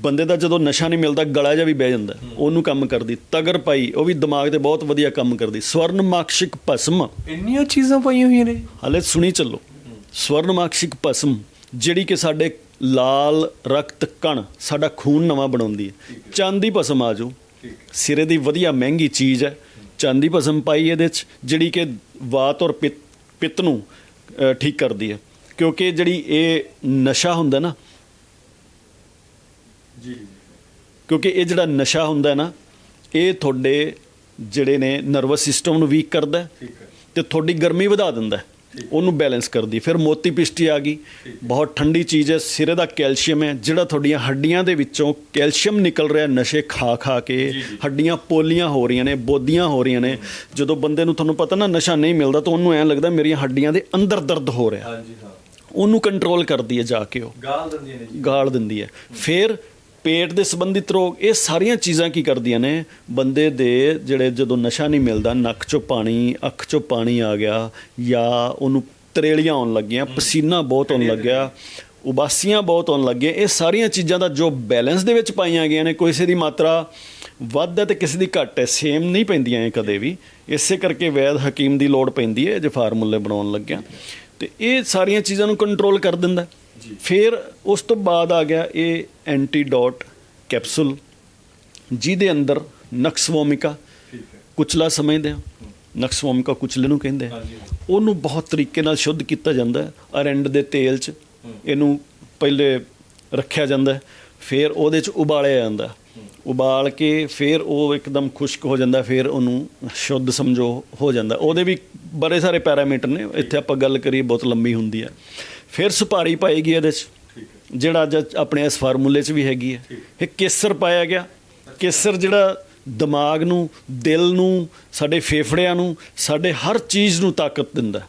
ਬੰਦੇ ਦਾ ਜਦੋਂ ਨਸ਼ਾ ਨਹੀਂ ਮਿਲਦਾ ਗਲਾ ਜਿਹਾ ਵੀ ਬਹਿ ਜਾਂਦਾ। ਉਹਨੂੰ ਕੰਮ ਕਰਦੀ। ਤਗਰ ਪਾਈ ਉਹ ਵੀ ਦਿਮਾਗ ਤੇ ਬਹੁਤ ਵਧੀਆ ਕੰਮ ਕਰਦੀ। ਸਵਰਨ ਮਾਕਸ਼ਿਕ ਭਸਮ। ਇੰਨੀਆਂ ਚੀਜ਼ਾਂ ਪਾਈਆਂ ਹੋਈਆਂ ਨੇ। ਹਲੇ ਸੁਣੀ ਚੱਲੋ। ਸਵਰਨਮਾਕਸ਼ਿਕ ਭਸਮ ਜਿਹੜੀ ਕਿ ਸਾਡੇ ਲਾਲ ਰਕਤ ਕਣ ਸਾਡਾ ਖੂਨ ਨਵਾਂ ਬਣਾਉਂਦੀ ਹੈ। ਚਾਂਦੀ ਭਸਮ ਆ ਜਾਓ। ਸਿਰੇ ਦੀ ਵਧੀਆ ਮਹਿੰਗੀ ਚੀਜ਼ ਹੈ। ਚਾਂਦੀ ਭਸਮ ਪਾਈ ਇਹਦੇ ਚ ਜਿਹੜੀ ਕਿ ਵਾਤ ਔਰ ਪਿੱਤ ਨੂੰ ਠੀਕ ਕਰਦੀ ਹੈ। ਕਿਉਂਕਿ ਜਿਹੜੀ ਇਹ ਨਸ਼ਾ ਹੁੰਦਾ ਨਾ ਜੀ। ਕਿਉਂਕਿ ਇਹ ਜਿਹੜਾ ਨਸ਼ਾ ਹੁੰਦਾ ਨਾ ਇਹ ਤੁਹਾਡੇ ਜਿਹੜੇ ਨੇ ਨਰਵਸ ਸਿਸਟਮ ਨੂੰ ਵੀਕ ਕਰਦਾ ਹੈ ਹੈ। ਤੇ ਤੁਹਾਡੀ ਗਰਮੀ ਵਧਾ ਦਿੰਦਾ ਹੈ। ਉਹਨੂੰ ਬੈਲੈਂਸ ਕਰਦੀ ਫਿਰ ਮੋਤੀ ਪਿਸ਼ਟੀ ਆ ਗਈ। ਬਹੁਤ ਠੰਡੀ ਚੀਜ਼ ਹੈ। ਸਿਰੇ ਦਾ ਕੈਲਸ਼ੀਅਮ ਹੈ। ਜਿਹੜਾ ਤੁਹਾਡੀਆਂ ਹੱਡੀਆਂ ਦੇ ਵਿੱਚੋਂ ਕੈਲਸ਼ੀਅਮ ਨਿਕਲ ਰਿਹਾ ਨਸ਼ੇ ਖਾ ਖਾ ਕੇ। ਹੱਡੀਆਂ ਪੋਲੀਆਂ ਹੋ ਰਹੀਆਂ ਨੇ ਬੋਦੀਆਂ ਹੋ ਰਹੀਆਂ ਨੇ। ਜਦੋਂ ਬੰਦੇ ਨੂੰ ਤੁਹਾਨੂੰ ਪਤਾ ਨਾ ਨਸ਼ਾ ਨਹੀਂ ਮਿਲਦਾ ਤਾਂ ਉਹਨੂੰ ਐਂ ਲੱਗਦਾ ਮੇਰੀਆਂ ਹੱਡੀਆਂ ਦੇ ਅੰਦਰ ਦਰਦ ਹੋ ਰਿਹਾ ਹਾਂਜੀ ਹਾਂ। ਉਹਨੂੰ ਕੰਟਰੋਲ ਕਰਦੀ ਹੈ ਜਾ ਕੇ ਉਹ। ਗਾਲ ਨੇ ਜੀ। ਗਾਲ ਦਿੰਦੀ ਹੈ। ਫਿਰ ਪੇਟ ਦੇ ਸੰਬੰਧਿਤ ਰੋਗ ਇਹ ਸਾਰੀਆਂ ਚੀਜ਼ਾਂ ਕੀ ਕਰਦੀਆਂ ਨੇ? ਬੰਦੇ ਦੇ ਜਿਹੜੇ ਜਦੋਂ ਨਸ਼ਾ ਨਹੀਂ ਮਿਲਦਾ ਨੱਕ 'ਚੋਂ ਪਾਣੀ ਅੱਖ 'ਚੋਂ ਪਾਣੀ ਆ ਗਿਆ ਜਾਂ ਉਹਨੂੰ ਤਰੇਲੀਆਂ ਆਉਣ ਲੱਗੀਆਂ ਪਸੀਨਾ ਬਹੁਤ ਆਉਣ ਲੱਗਿਆ ਉਬਾਸੀਆਂ ਬਹੁਤ ਆਉਣ ਲੱਗੀਆਂ ਇਹ ਸਾਰੀਆਂ ਚੀਜ਼ਾਂ ਦਾ ਜੋ ਬੈਲੈਂਸ ਦੇ ਵਿੱਚ ਪਾਈਆਂ ਗਈਆਂ ਨੇ ਕਿਸੇ ਦੀ ਮਾਤਰਾ ਵੱਧ ਹੈ ਤੇ ਕਿਸੇ ਦੀ ਘੱਟ ਹੈ ਸੇਮ ਨਹੀਂ ਪੈਂਦੀਆਂ ਇਹ ਕਦੇ ਵੀ। ਇਸੇ ਕਰਕੇ ਵੈਦ ਹਕੀਮ ਦੀ ਲੋੜ ਪੈਂਦੀ ਹੈ ਜੇ ਫਾਰਮੂਲੇ ਬਣਾਉਣ ਲੱਗਿਆ। ਤੇ ਇਹ ਸਾਰੀਆਂ ਚੀਜ਼ਾਂ ਨੂੰ ਕੰਟਰੋਲ ਕਰ ਦਿੰਦਾ। ਫਿਰ ਉਸ ਤੋਂ ਬਾਅਦ ਆ ਗਿਆ ਇਹ ਐਂਟੀਡੋਟ ਕੈਪਸੂਲ ਜਿਹਦੇ ਅੰਦਰ ਨਕਸ ਵੋਮਿਕਾ ਠੀਕ ਹੈ। ਕੁਚਲਾ ਸਮਝਦੇ ਆ। ਨਕਸ ਵੋਮਿਕਾ ਕੁਚਲੇ ਨੂੰ ਕਹਿੰਦੇ ਆ। ਉਹਨੂੰ ਬਹੁਤ ਤਰੀਕੇ ਨਾਲ ਸ਼ੁੱਧ ਕੀਤਾ ਜਾਂਦਾ ਹੈ। ਅਰੰਡ ਦੇ ਤੇਲ 'ਚ ਇਹਨੂੰ ਪਹਿਲੇ ਰੱਖਿਆ ਜਾਂਦਾ ਹੈ। ਫਿਰ ਉਹਦੇ 'ਚ ਉਬਾਲਿਆ ਜਾਂਦਾ ਹੈ। ਉਬਾਲ ਕੇ ਫਿਰ ਉਹ ਇੱਕਦਮ ਖੁਸ਼ਕ ਹੋ ਜਾਂਦਾ ਫਿਰ ਉਹਨੂੰ ਸ਼ੁੱਧ ਸਮਝੋ ਹੋ ਜਾਂਦਾ ਉਹਦੇ ਵੀ ਬੜੇ ਸਾਰੇ ਪੈਰਾਮੀਟਰ ਨੇ। ਇੱਥੇ ਆਪਾਂ ਗੱਲ ਕਰੀਏ ਬਹੁਤ ਲੰਬੀ ਹੁੰਦੀ ਹੈ। ਫਿਰ ਸੁਪਾਰੀ ਪਾਏਗੀ ਇਹਦੇ 'ਚ। ਜਿਹੜਾ ਅੱਜ ਆਪਣੇ ਇਸ ਫਾਰਮੂਲੇ 'ਚ ਵੀ ਹੈਗੀ ਹੈ। ਇਹ ਕੇਸਰ ਪਾਇਆ ਗਿਆ। ਕੇਸਰ ਜਿਹੜਾ ਦਿਮਾਗ ਨੂੰ ਦਿਲ ਨੂੰ ਸਾਡੇ ਫੇਫੜਿਆਂ ਨੂੰ ਸਾਡੇ ਹਰ ਚੀਜ਼ ਨੂੰ ਤਾਕਤ ਦਿੰਦਾ।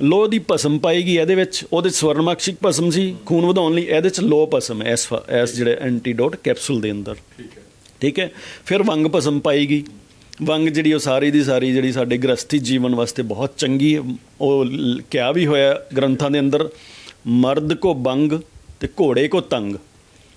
ਲੋਹ ਦੀ ਭਸਮ ਪਾਏਗੀ ਇਹਦੇ ਵਿੱਚ। ਉਹਦੇ ਸਵਰਨਮਾਕਸ਼ਿਕ ਭਸਮ ਸੀ। ਖੂਨ ਵਧਾਉਣ ਲਈ ਇਹਦੇ ਚ ਲੋਹ ਭਸਮ ਫਾ- ਇਸ ਜਿਹੜੇ ਐਂਟੀਡੋਟ ਕੈਪਸੂਲ ਦੇ ਅੰਦਰ। ਠੀਕ ਹੈ? ਫਿਰ ਵੰਗ ਭਸਮ ਪਾਏਗੀ। ਵੰਗ ਜਿਹੜੀ ਉਹ ਸਾਰੀ ਦੀ ਸਾਰੀ ਜਿਹੜੀ ਸਾਡੇ ਗ੍ਰਸਥੀ ਜੀਵਨ ਵਾਸਤੇ ਬਹੁਤ ਚੰਗੀ ਹੈ। ਉਹ ਕਿਹਾ ਵੀ ਹੋਇਆ ਗ੍ਰੰਥਾਂ ਦੇ ਅੰਦਰ ਮਰਦ ਕੋ ਬੰਗ ਤੇ ਘੋੜੇ ਕੋ ਤੰਗ।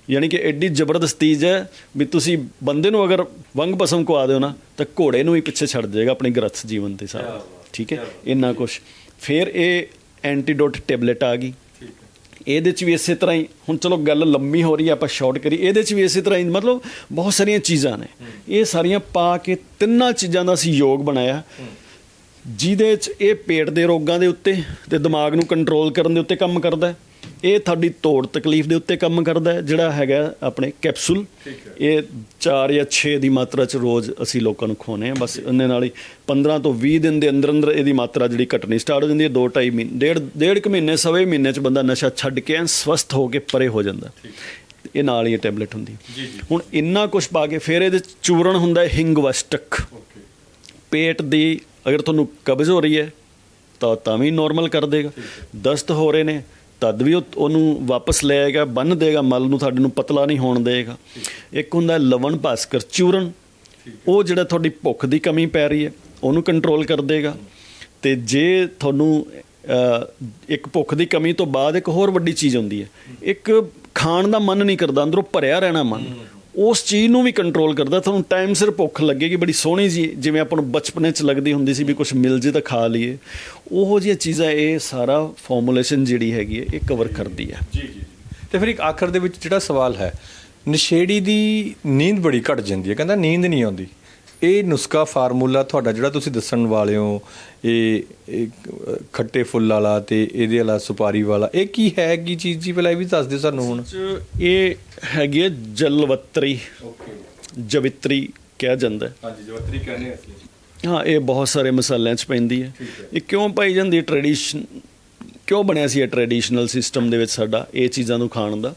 ਯਾਨੀ ਕਿ ਐਡੀ ਜ਼ਬਰਦਸਤ ਚੀਜ਼ ਹੈ ਵੀ ਤੁਸੀਂ ਬੰਦੇ ਨੂੰ ਅਗਰ ਵੰਗ ਭਸਮ ਕਵਾ ਦਿਓ ਨਾ ਤਾਂ ਘੋੜੇ ਨੂੰ ਹੀ ਪਿੱਛੇ ਛੱਡ ਜਾਏਗਾ ਆਪਣੀ ਗ੍ਰਸਥ ਜੀਵਨ ਤੇ ਸਾਰਾ। ਠੀਕ ਹੈ? ਇੰਨਾ ਕੁਛ। ਫਿਰ ਇਹ ਐਂਟੀਡੋਟ ਟੈਬਲੇਟ ਆ ਗਈ। ਇਹਦੇ ਚ ਵੀ ਇਸੇ ਤਰ੍ਹਾਂ ਹੀ, ਹੁਣ ਚਲੋ ਗੱਲ ਲੰਮੀ ਹੋ ਰਹੀ ਹੈ, ਆਪਾਂ ਸ਼ਾਰਟ ਕਰੀ ਇਹਦੇ ਚ ਵੀ ਇਸੇ ਤਰ੍ਹਾਂ ਹੀ, ਮਤਲਬ ਬਹੁਤ ਸਾਰੀਆਂ ਚੀਜ਼ਾਂ ਨੇ। ਇਹ ਸਾਰੀਆਂ ਪਾ ਕੇ ਤਿੰਨਾਂ ਚੀਜ਼ਾਂ ਦਾ ਅਸੀਂ ਯੋਗ ਬਣਾਇਆ। ਜਿਹਦੇ ਚ ਇਹ ਪੇਟ ਦੇ ਰੋਗਾਂ ਦੇ ਉੱਤੇ ਤੇ ਦਿਮਾਗ ਨੂੰ ਕੰਟਰੋਲ ਕਰਨ ਦੇ ਉੱਤੇ ਕੰਮ ਕਰਦਾ ਹੈ। ਇਹ ਤੁਹਾਡੀ ਤੋੜ ਤਕਲੀਫ ਦੇ ਉੱਤੇ ਕੰਮ ਕਰਦਾ ਹੈ ਜਿਹੜਾ ਹੈਗਾ ਆਪਣੇ ਕੈਪਸੂਲ। ਇਹ 4 ਜਾਂ 6 ਦੀ ਮਾਤਰਾ ਚ ਰੋਜ਼ ਅਸੀਂ ਲੋਕਾਂ ਨੂੰ ਖਵਾਉਂਦੇ ਆ ਬਸ ਉਹਨੇ ਨਾਲ ਹੀ 15 ਤੋਂ 20 ਦਿਨ ਦੇ ਅੰਦਰ ਅੰਦਰ ਇਹਦੀ ਮਾਤਰਾ ਜਿਹੜੀ ਘਟਣੀ ਸਟਾਰਟ ਹੋ ਜਾਂਦੀ ਹੈ 2 2.5 ਮਹੀਨੇ ਡੇਢ ਡੇਢ ਕੁ ਮਹੀਨੇ ਸਵੇ ਮਹੀਨੇ ਚ ਬੰਦਾ ਨਸ਼ਾ ਛੱਡ ਕੇ ਐਨ ਸਵਸਥ ਹੋ ਕੇ ਪਰੇ ਹੋ ਜਾਂਦਾ। ਇਹ ਨਾਲ ਹੀ ਇਹ ਟੈਬਲੇਟ ਹੁੰਦੀ। ਹੁਣ ਇੰਨਾ ਕੁਝ ਪਾ ਕੇ ਫਿਰ ਇਹਦੇ ਚੂਰਨ ਹੁੰਦਾ ਹੈ ਹਿੰਗ ਵਸਟਕ। ਪੇਟ ਦੀ ਅਗਰ ਤੁਹਾਨੂੰ ਕਬਜ਼ ਹੋ ਰਹੀ ਹੈ ਤਾਂ ਤਾਂ ਵੀ ਨਾਰਮਲ ਕਰ ਦੇਗਾ। ਦਸਤ ਹੋ ਰਹੇ ਨੇ ਤਦ ਵੀ ਉਹ ਉਹਨੂੰ ਵਾਪਸ ਲੈ ਆਏਗਾ ਬੰਨ ਦੇਗਾ, ਮਲ ਨੂੰ ਤੁਹਾਡੇ ਨੂੰ ਪਤਲਾ ਨਹੀਂ ਹੋਣ ਦੇਗਾ। ਇੱਕ ਹੁੰਦਾ ਲਵਣ ਭਾਸਕਰ ਚੂਰਨ। ਉਹ ਜਿਹੜਾ ਤੁਹਾਡੀ ਭੁੱਖ ਦੀ ਕਮੀ ਪੈ ਰਹੀ ਹੈ, ਉਹਨੂੰ ਕੰਟਰੋਲ ਕਰ ਦੇਗਾ। ਤੇ ਜੇ ਤੁਹਾਨੂੰ ਇੱਕ ਭੁੱਖ ਦੀ ਕਮੀ ਤੋਂ ਬਾਅਦ ਇੱਕ ਹੋਰ ਵੱਡੀ ਚੀਜ਼ ਹੁੰਦੀ ਹੈ, ਇੱਕ ਖਾਣ ਦਾ ਮਨ ਨਹੀਂ ਕਰਦਾ, ਅੰਦਰੋਂ ਭਰਿਆ ਰਹਿਣਾ ਮਨ। ਉਸ ਚੀਜ਼ ਨੂੰ ਵੀ ਕੰਟਰੋਲ ਕਰਦਾ। ਤੁਹਾਨੂੰ ਟਾਈਮ ਸਿਰ ਭੁੱਖ ਲੱਗੇਗੀ, ਬੜੀ ਸੋਹਣੀ ਜੀ, ਜਿਵੇਂ ਆਪਾਂ ਨੂੰ ਬਚਪਨੇ 'ਚ ਲੱਗਦੀ ਹੁੰਦੀ ਸੀ ਵੀ ਕੁਝ ਮਿਲ ਜੇ ਤਾਂ ਖਾ ਲਈਏ। ਉਹੋ ਜਿਹੀਆਂ ਚੀਜ਼ਾਂ ਇਹ ਸਾਰਾ ਫਾਰਮੂਲੇਸ਼ਨ ਜਿਹੜੀ ਹੈਗੀ ਹੈ, ਇਹ ਕਵਰ ਕਰਦੀ ਹੈ। ਜੀ ਜੀ। ਤੇ ਫਿਰ ਇੱਕ ਆਖਰ ਦੇ ਵਿੱਚ ਜਿਹੜਾ ਸਵਾਲ ਹੈ, ਨਸ਼ੇੜੀ ਦੀ ਨੀਂਦ ਬੜੀ ਘਟ ਜਾਂਦੀ ਹੈ। ਕਹਿੰਦਾ ਨੀਂਦ ਨਹੀਂ ਆਉਂਦੀ। ਇਹ ਨੁਸਖਾ ਫਾਰਮੂਲਾ ਤੁਹਾਡਾ ਜਿਹੜਾ ਤੁਸੀਂ ਦੱਸਣ ਵਾਲੇ ਹੋ ਇਹ ਇਹ ਖੱਟੇ ਫੁੱਲ ਵਾਲਾ ਤੇ ਇਹਦੇ ਵਾਲਾ ਸੁਪਾਰੀ ਵਾਲਾ ਇਹ ਕੀ ਹੈ ਕੀ ਚੀਜ਼ ਜੀ? ਪਹਿਲਾਂ ਇਹ ਵੀ ਦੱਸ ਦਿਓ ਸਾਨੂੰ ਹੁਣ। ਇਹ ਹੈਗੀ ਹੈ ਜਲਵੱਤਰੀ। ਜਵਿਤਰੀ ਕਿਹਾ ਜਾਂਦਾ ਹੈ। ਹਾਂਜੀ ਜਵਤਰੀ ਕਹਿੰਦੇ ਅਸੀਂ। ਹਾਂ ਇਹ ਬਹੁਤ ਸਾਰੇ ਮਸਾਲਿਆਂ 'ਚ ਪੈਂਦੀ ਹੈ। ਇਹ ਕਿਉਂ ਪਾਈ ਜਾਂਦੀ ਹੈ? ਟ੍ਰੈਡੀਸ਼ਨ ਕਿਉਂ ਬਣਿਆ ਸੀ ਇਹ ਟ੍ਰੈਡੀਸ਼ਨਲ ਸਿਸਟਮ ਦੇ ਵਿੱਚ ਸਾਡਾ ਇਹ ਚੀਜ਼ਾਂ ਨੂੰ ਖਾਣ ਦਾ?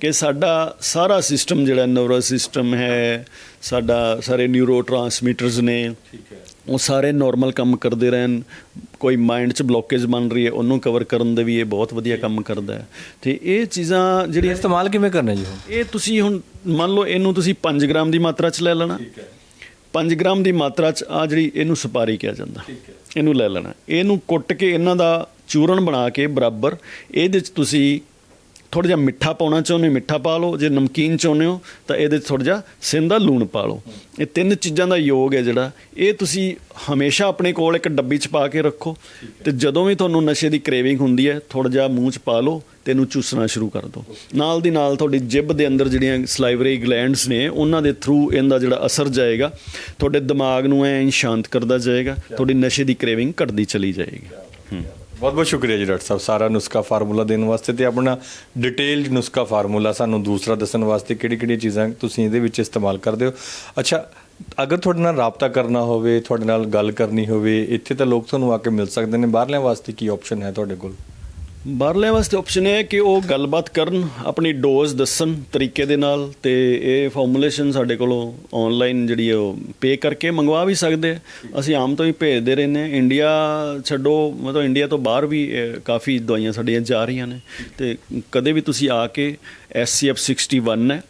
ਕਿ ਸਾਡਾ ਸਾਰਾ ਸਿਸਟਮ ਜਿਹੜਾ ਨਰਵਸ ਸਿਸਟਮ ਹੈ ਸਾਡਾ ਸਾਰੇ ਨਿਊਰੋ ਟਰਾਂਸਮਿਟਰਸ ਨੇ ਠੀਕ ਹੈ। ਉਹ ਸਾਰੇ ਨਾਰਮਲ ਕੰਮ ਕਰਦੇ ਰਹਿਣ। ਕੋਈ ਮਾਈਂਡ 'ਚ ਬਲੋਕੇਜ ਬਣ ਰਹੀ ਹੈ ਉਹਨੂੰ ਕਵਰ ਕਰਨ ਦੇ ਵੀ ਇਹ ਬਹੁਤ ਵਧੀਆ ਕੰਮ ਕਰਦਾ ਹੈ। ਤੇ ਇਹ ਚੀਜ਼ਾਂ ਜਿਹੜੀਆਂ ਇਸਤੇਮਾਲ ਕਿਵੇਂ ਕਰਨਾ ਜੀ ਇਹ ਤੁਸੀਂ ਹੁਣ ਮੰਨ ਲਓ ਇਹਨੂੰ ਤੁਸੀਂ 5 ਗ੍ਰਾਮ ਦੀ ਮਾਤਰਾ 'ਚ ਲੈ ਲੈਣਾ। ਠੀਕ ਹੈ। 5 ਗ੍ਰਾਮ ਦੀ ਮਾਤਰਾ 'ਚ ਆ ਜਿਹੜੀ ਇਹਨੂੰ ਸੁਪਾਰੀ ਕਿਹਾ ਜਾਂਦਾ। ਠੀਕ ਹੈ। ਇਹਨੂੰ ਲੈ ਲੈਣਾ। ਇਹਨੂੰ ਕੁੱਟ ਕੇ ਇਹਨਾਂ ਦਾ ਚੂਰਨ ਬਣਾ ਕੇ ਬਰਾਬਰ ਇਹਦੇ 'ਚ ਤੁਸੀਂ ਥੋੜਾ ਜਿਹਾ ਮਿੱਠਾ ਪਾਉਣਾ ਚਾਹੁੰਦੇ ਹੋ ਮਿੱਠਾ ਪਾ ਲਓ ਜੇ ਨਮਕੀਨ ਚਾਹੁੰਦੇ ਹੋ ਤਾਂ ਇਹਦੇ 'ਚ ਥੋੜਾ ਜਿਹਾ ਸਿੰਦਾ ਲੂਣ ਪਾ ਲਓ। ਇਹ ਤਿੰਨ ਚੀਜ਼ਾਂ ਦਾ ਯੋਗ ਹੈ ਜਿਹੜਾ ਇਹ ਤੁਸੀਂ ਹਮੇਸ਼ਾ ਆਪਣੇ ਕੋਲ ਇੱਕ ਡੱਬੀ 'ਚ ਪਾ ਕੇ ਰੱਖੋ ਤੇ ਜਦੋਂ ਵੀ ਤੁਹਾਨੂੰ ਨਸ਼ੇ ਦੀ ਕ੍ਰੇਵਿੰਗ ਹੁੰਦੀ ਹੈ ਥੋੜਾ ਜਿਹਾ ਮੂੰਹ 'ਚ ਪਾ ਲਓ ਤੇ ਇਹਨੂੰ ਚੂਸਣਾ ਸ਼ੁਰੂ ਕਰ ਦਿਓ। ਨਾਲ ਦੀ ਨਾਲ ਤੁਹਾਡੀ ਜਿਬ ਦੇ ਅੰਦਰ ਜਿਹੜੀਆਂ ਸਲਾਈਵਰੀ ਗਲੈਂਡਸ ਨੇ ਉਹਨਾਂ ਦੇ ਥਰੂ ਇਹਦਾ ਜਿਹੜਾ ਅਸਰ ਜਾਏਗਾ ਤੁਹਾਡੇ ਦਿਮਾਗ ਨੂੰ ਐਂ ਸ਼ਾਂਤ ਕਰਦਾ ਜਾਏਗਾ ਤੁਹਾਡੀ ਨਸ਼ੇ ਦੀ ਕ੍ਰੇਵਿੰਗ ਘਟਦੀ ਚਲੀ ਜਾਏਗੀ। ਹੂੰ। ਬਹੁਤ ਬਹੁਤ ਸ਼ੁਕਰੀਆ ਜੀ ਡਾਕਟਰ ਸਾਹਿਬ। ਸਾਰਾ ਨੁਸਖਾ ਫਾਰਮੂਲਾ ਦੇਣ ਵਾਸਤੇ ਤੇ ਆਪਣਾ ਡਿਟੇਲਡ ਨੁਸਖਾ ਫਾਰਮੂਲਾ ਸਾਨੂੰ ਦੂਸਰਾ ਦੱਸਣ ਵਾਸਤੇ ਕਿਹੜੀ ਕਿਹੜੀਆਂ ਚੀਜ਼ਾਂ ਤੁਸੀਂ ਇਹਦੇ ਵਿੱਚ ਇਸਤੇਮਾਲ ਕਰਦੇ ਹੋ। ਅੱਛਾ, ਅਗਰ ਤੁਹਾਡੇ ਨਾਲ ਰਾਬਤਾ ਕਰਨਾ ਹੋਵੇ, ਤੁਹਾਡੇ ਨਾਲ ਗੱਲ ਕਰਨੀ ਹੋਵੇ, ਇੱਥੇ ਤਾਂ ਲੋਕ ਤੁਹਾਨੂੰ ਆ ਕੇ ਮਿਲ ਸਕਦੇ ਨੇ, ਬਾਹਰਲਿਆਂ ਵਾਸਤੇ ਕੀ ਆਪਸ਼ਨ ਹੈ ਤੁਹਾਡੇ ਕੋਲ? ਬਾਹਰਲਿਆਂ ਵਾਸਤੇ ਆਪਸ਼ਨ ਇਹ ਹੈ ਕਿ ਉਹ ਗੱਲਬਾਤ ਕਰਨ, ਆਪਣੀ ਡੋਜ਼ ਦੱਸਣ ਤਰੀਕੇ ਦੇ ਨਾਲ ਤੇ ਇਹ ਫਾਰਮੂਲੇਸ਼ਨ ਸਾਡੇ ਕੋਲੋਂ ਆਨਲਾਈਨ ਜਿਹੜੀ ਉਹ ਪੇ ਕਰਕੇ ਮੰਗਵਾ ਵੀ ਸਕਦੇ ਅਸੀਂ ਆਮ ਤੋਂ ਹੀ ਭੇਜਦੇ ਰਹਿੰਦੇ ਹਾਂ। ਇੰਡੀਆ ਛੱਡੋ, ਮਤਲਬ ਇੰਡੀਆ ਤੋਂ ਬਾਹਰ ਵੀ ਕਾਫੀ ਦਵਾਈਆਂ ਸਾਡੀਆਂ ਜਾ ਰਹੀਆਂ ਨੇ। ਤੇ ਕਦੇ ਵੀ ਤੁਸੀਂ ਆ ਕੇ SCF 61 ਹੈ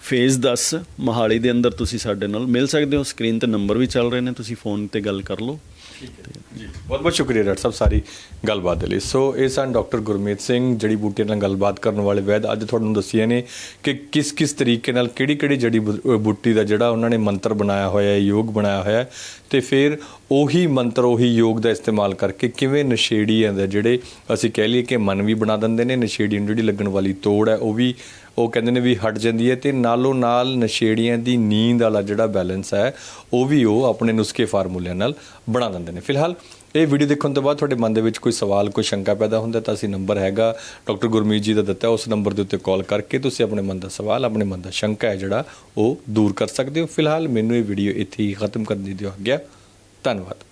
ਫੇਜ਼ 10 ਮਹਾਲੀ ਦੇ ਅੰਦਰ ਤੁਸੀਂ ਸਾਡੇ ਨਾਲ ਮਿਲ ਸਕਦੇ ਹੋ। ਸਕਰੀਨ ਤੇ ਨੰਬਰ ਵੀ ਚੱਲ ਰਹੇ ਨੇ, ਤੁਸੀਂ ਫੋਨ ਤੇ ਗੱਲ ਕਰ ਲਓ। ਜੀ ਬਹੁਤ ਬਹੁਤ ਸ਼ੁਕਰੀਆ ਡਾਕਟਰ ਸਾਹਿਬ ਸਾਰੀ ਗੱਲਬਾਤ ਦੇ ਲਈ। ਸੋ ਇਹ ਸਨ ਡਾਕਟਰ ਗੁਰਮੀਤ ਸਿੰਘ, ਜੜੀ ਬੂਟੀਆਂ ਨਾਲ ਗੱਲਬਾਤ ਕਰਨ ਵਾਲੇ ਵੈਦ। ਅੱਜ ਤੁਹਾਨੂੰ ਦੱਸੀਆਂ ਨੇ ਕਿ ਕਿਸ ਕਿਸ ਤਰੀਕੇ ਨਾਲ ਕਿਹੜੀ ਕਿਹੜੀ ਜੜੀ ਬੂ- ਬੂਟੀ ਦਾ ਜਿਹੜਾ ਉਹਨਾਂ ਨੇ ਮੰਤਰ ਬਣਾਇਆ ਹੋਇਆ ਹੈ, ਯੋਗ ਬਣਾਇਆ ਹੋਇਆ ਹੈ। ਤੇ ਫਿਰ ਉਹੀ ਮੰਤਰ, ਉਹੀ ਯੋਗ ਦਾ ਇਸਤੇਮਾਲ ਕਰਕੇ ਕਿਵੇਂ ਨਸ਼ੇੜੀਆਂ ਦਾ ਜਿਹੜੇ ਅਸੀਂ ਕਹਿ ਲਈਏ ਕਿ ਮਨ ਵੀ ਬਣਾ ਦਿੰਦੇ ਨੇ, ਨਸ਼ੇੜੀ ਨੂੰ ਜਿਹੜੀ ਲੱਗਣ ਵਾਲੀ ਤੋੜ ਹੈ, ਉਹ ਵੀ ਉਹ ਕਹਿੰਦੇ ਨੇ ਵੀ ਹਟ ਜਾਂਦੀ ਹੈ ਤੇ ਨਾਲੋਂ ਨਾਲ ਨਸ਼ੇੜੀਆਂ ਦੀ ਨੀਂਦ ਵਾਲਾ ਜਿਹੜਾ ਬੈਲੈਂਸ ਹੈ, ਉਹ ਵੀ ਉਹ ਆਪਣੇ ਨੁਸਖੇ ਫਾਰਮੂਲਿਆਂ ਨਾਲ ਬਣਾ ਦਿੰਦੇ ਨੇ। ਫਿਲਹਾਲ ਇਹ ਵੀਡੀਓ ਦੇਖਣ ਤੋਂ ਬਾਅਦ ਤੁਹਾਡੇ ਮਨ ਦੇ ਵਿੱਚ ਕੋਈ ਸਵਾਲ, ਕੋਈ ਸ਼ੰਕਾ ਪੈਦਾ ਹੁੰਦਾ ਤਾਂ ਅਸੀਂ ਨੰਬਰ ਹੈਗਾ ਡਾਕਟਰ ਗੁਰਮੀਤ ਜੀ ਦਾ ਦਿੱਤਾ, ਉਸ ਨੰਬਰ ਦੇ ਉੱਤੇ ਕਾਲ ਕਰਕੇ ਤੁਸੀਂ ਆਪਣੇ ਮਨ ਦਾ ਸਵਾਲ, ਆਪਣੇ ਮਨ ਦਾ ਸ਼ੰਕਾ ਹੈ ਜਿਹੜਾ ਉਹ ਦੂਰ ਕਰ ਸਕਦੇ ਹੋ। ਫਿਲਹਾਲ ਮੈਨੂੰ ਇਹ ਵੀਡੀਓ ਇੱਥੇ ਹੀ ਖਤਮ ਕਰਨ ਦੀ ਦਿਓ ਗਿਆ ਧੰਨਵਾਦ।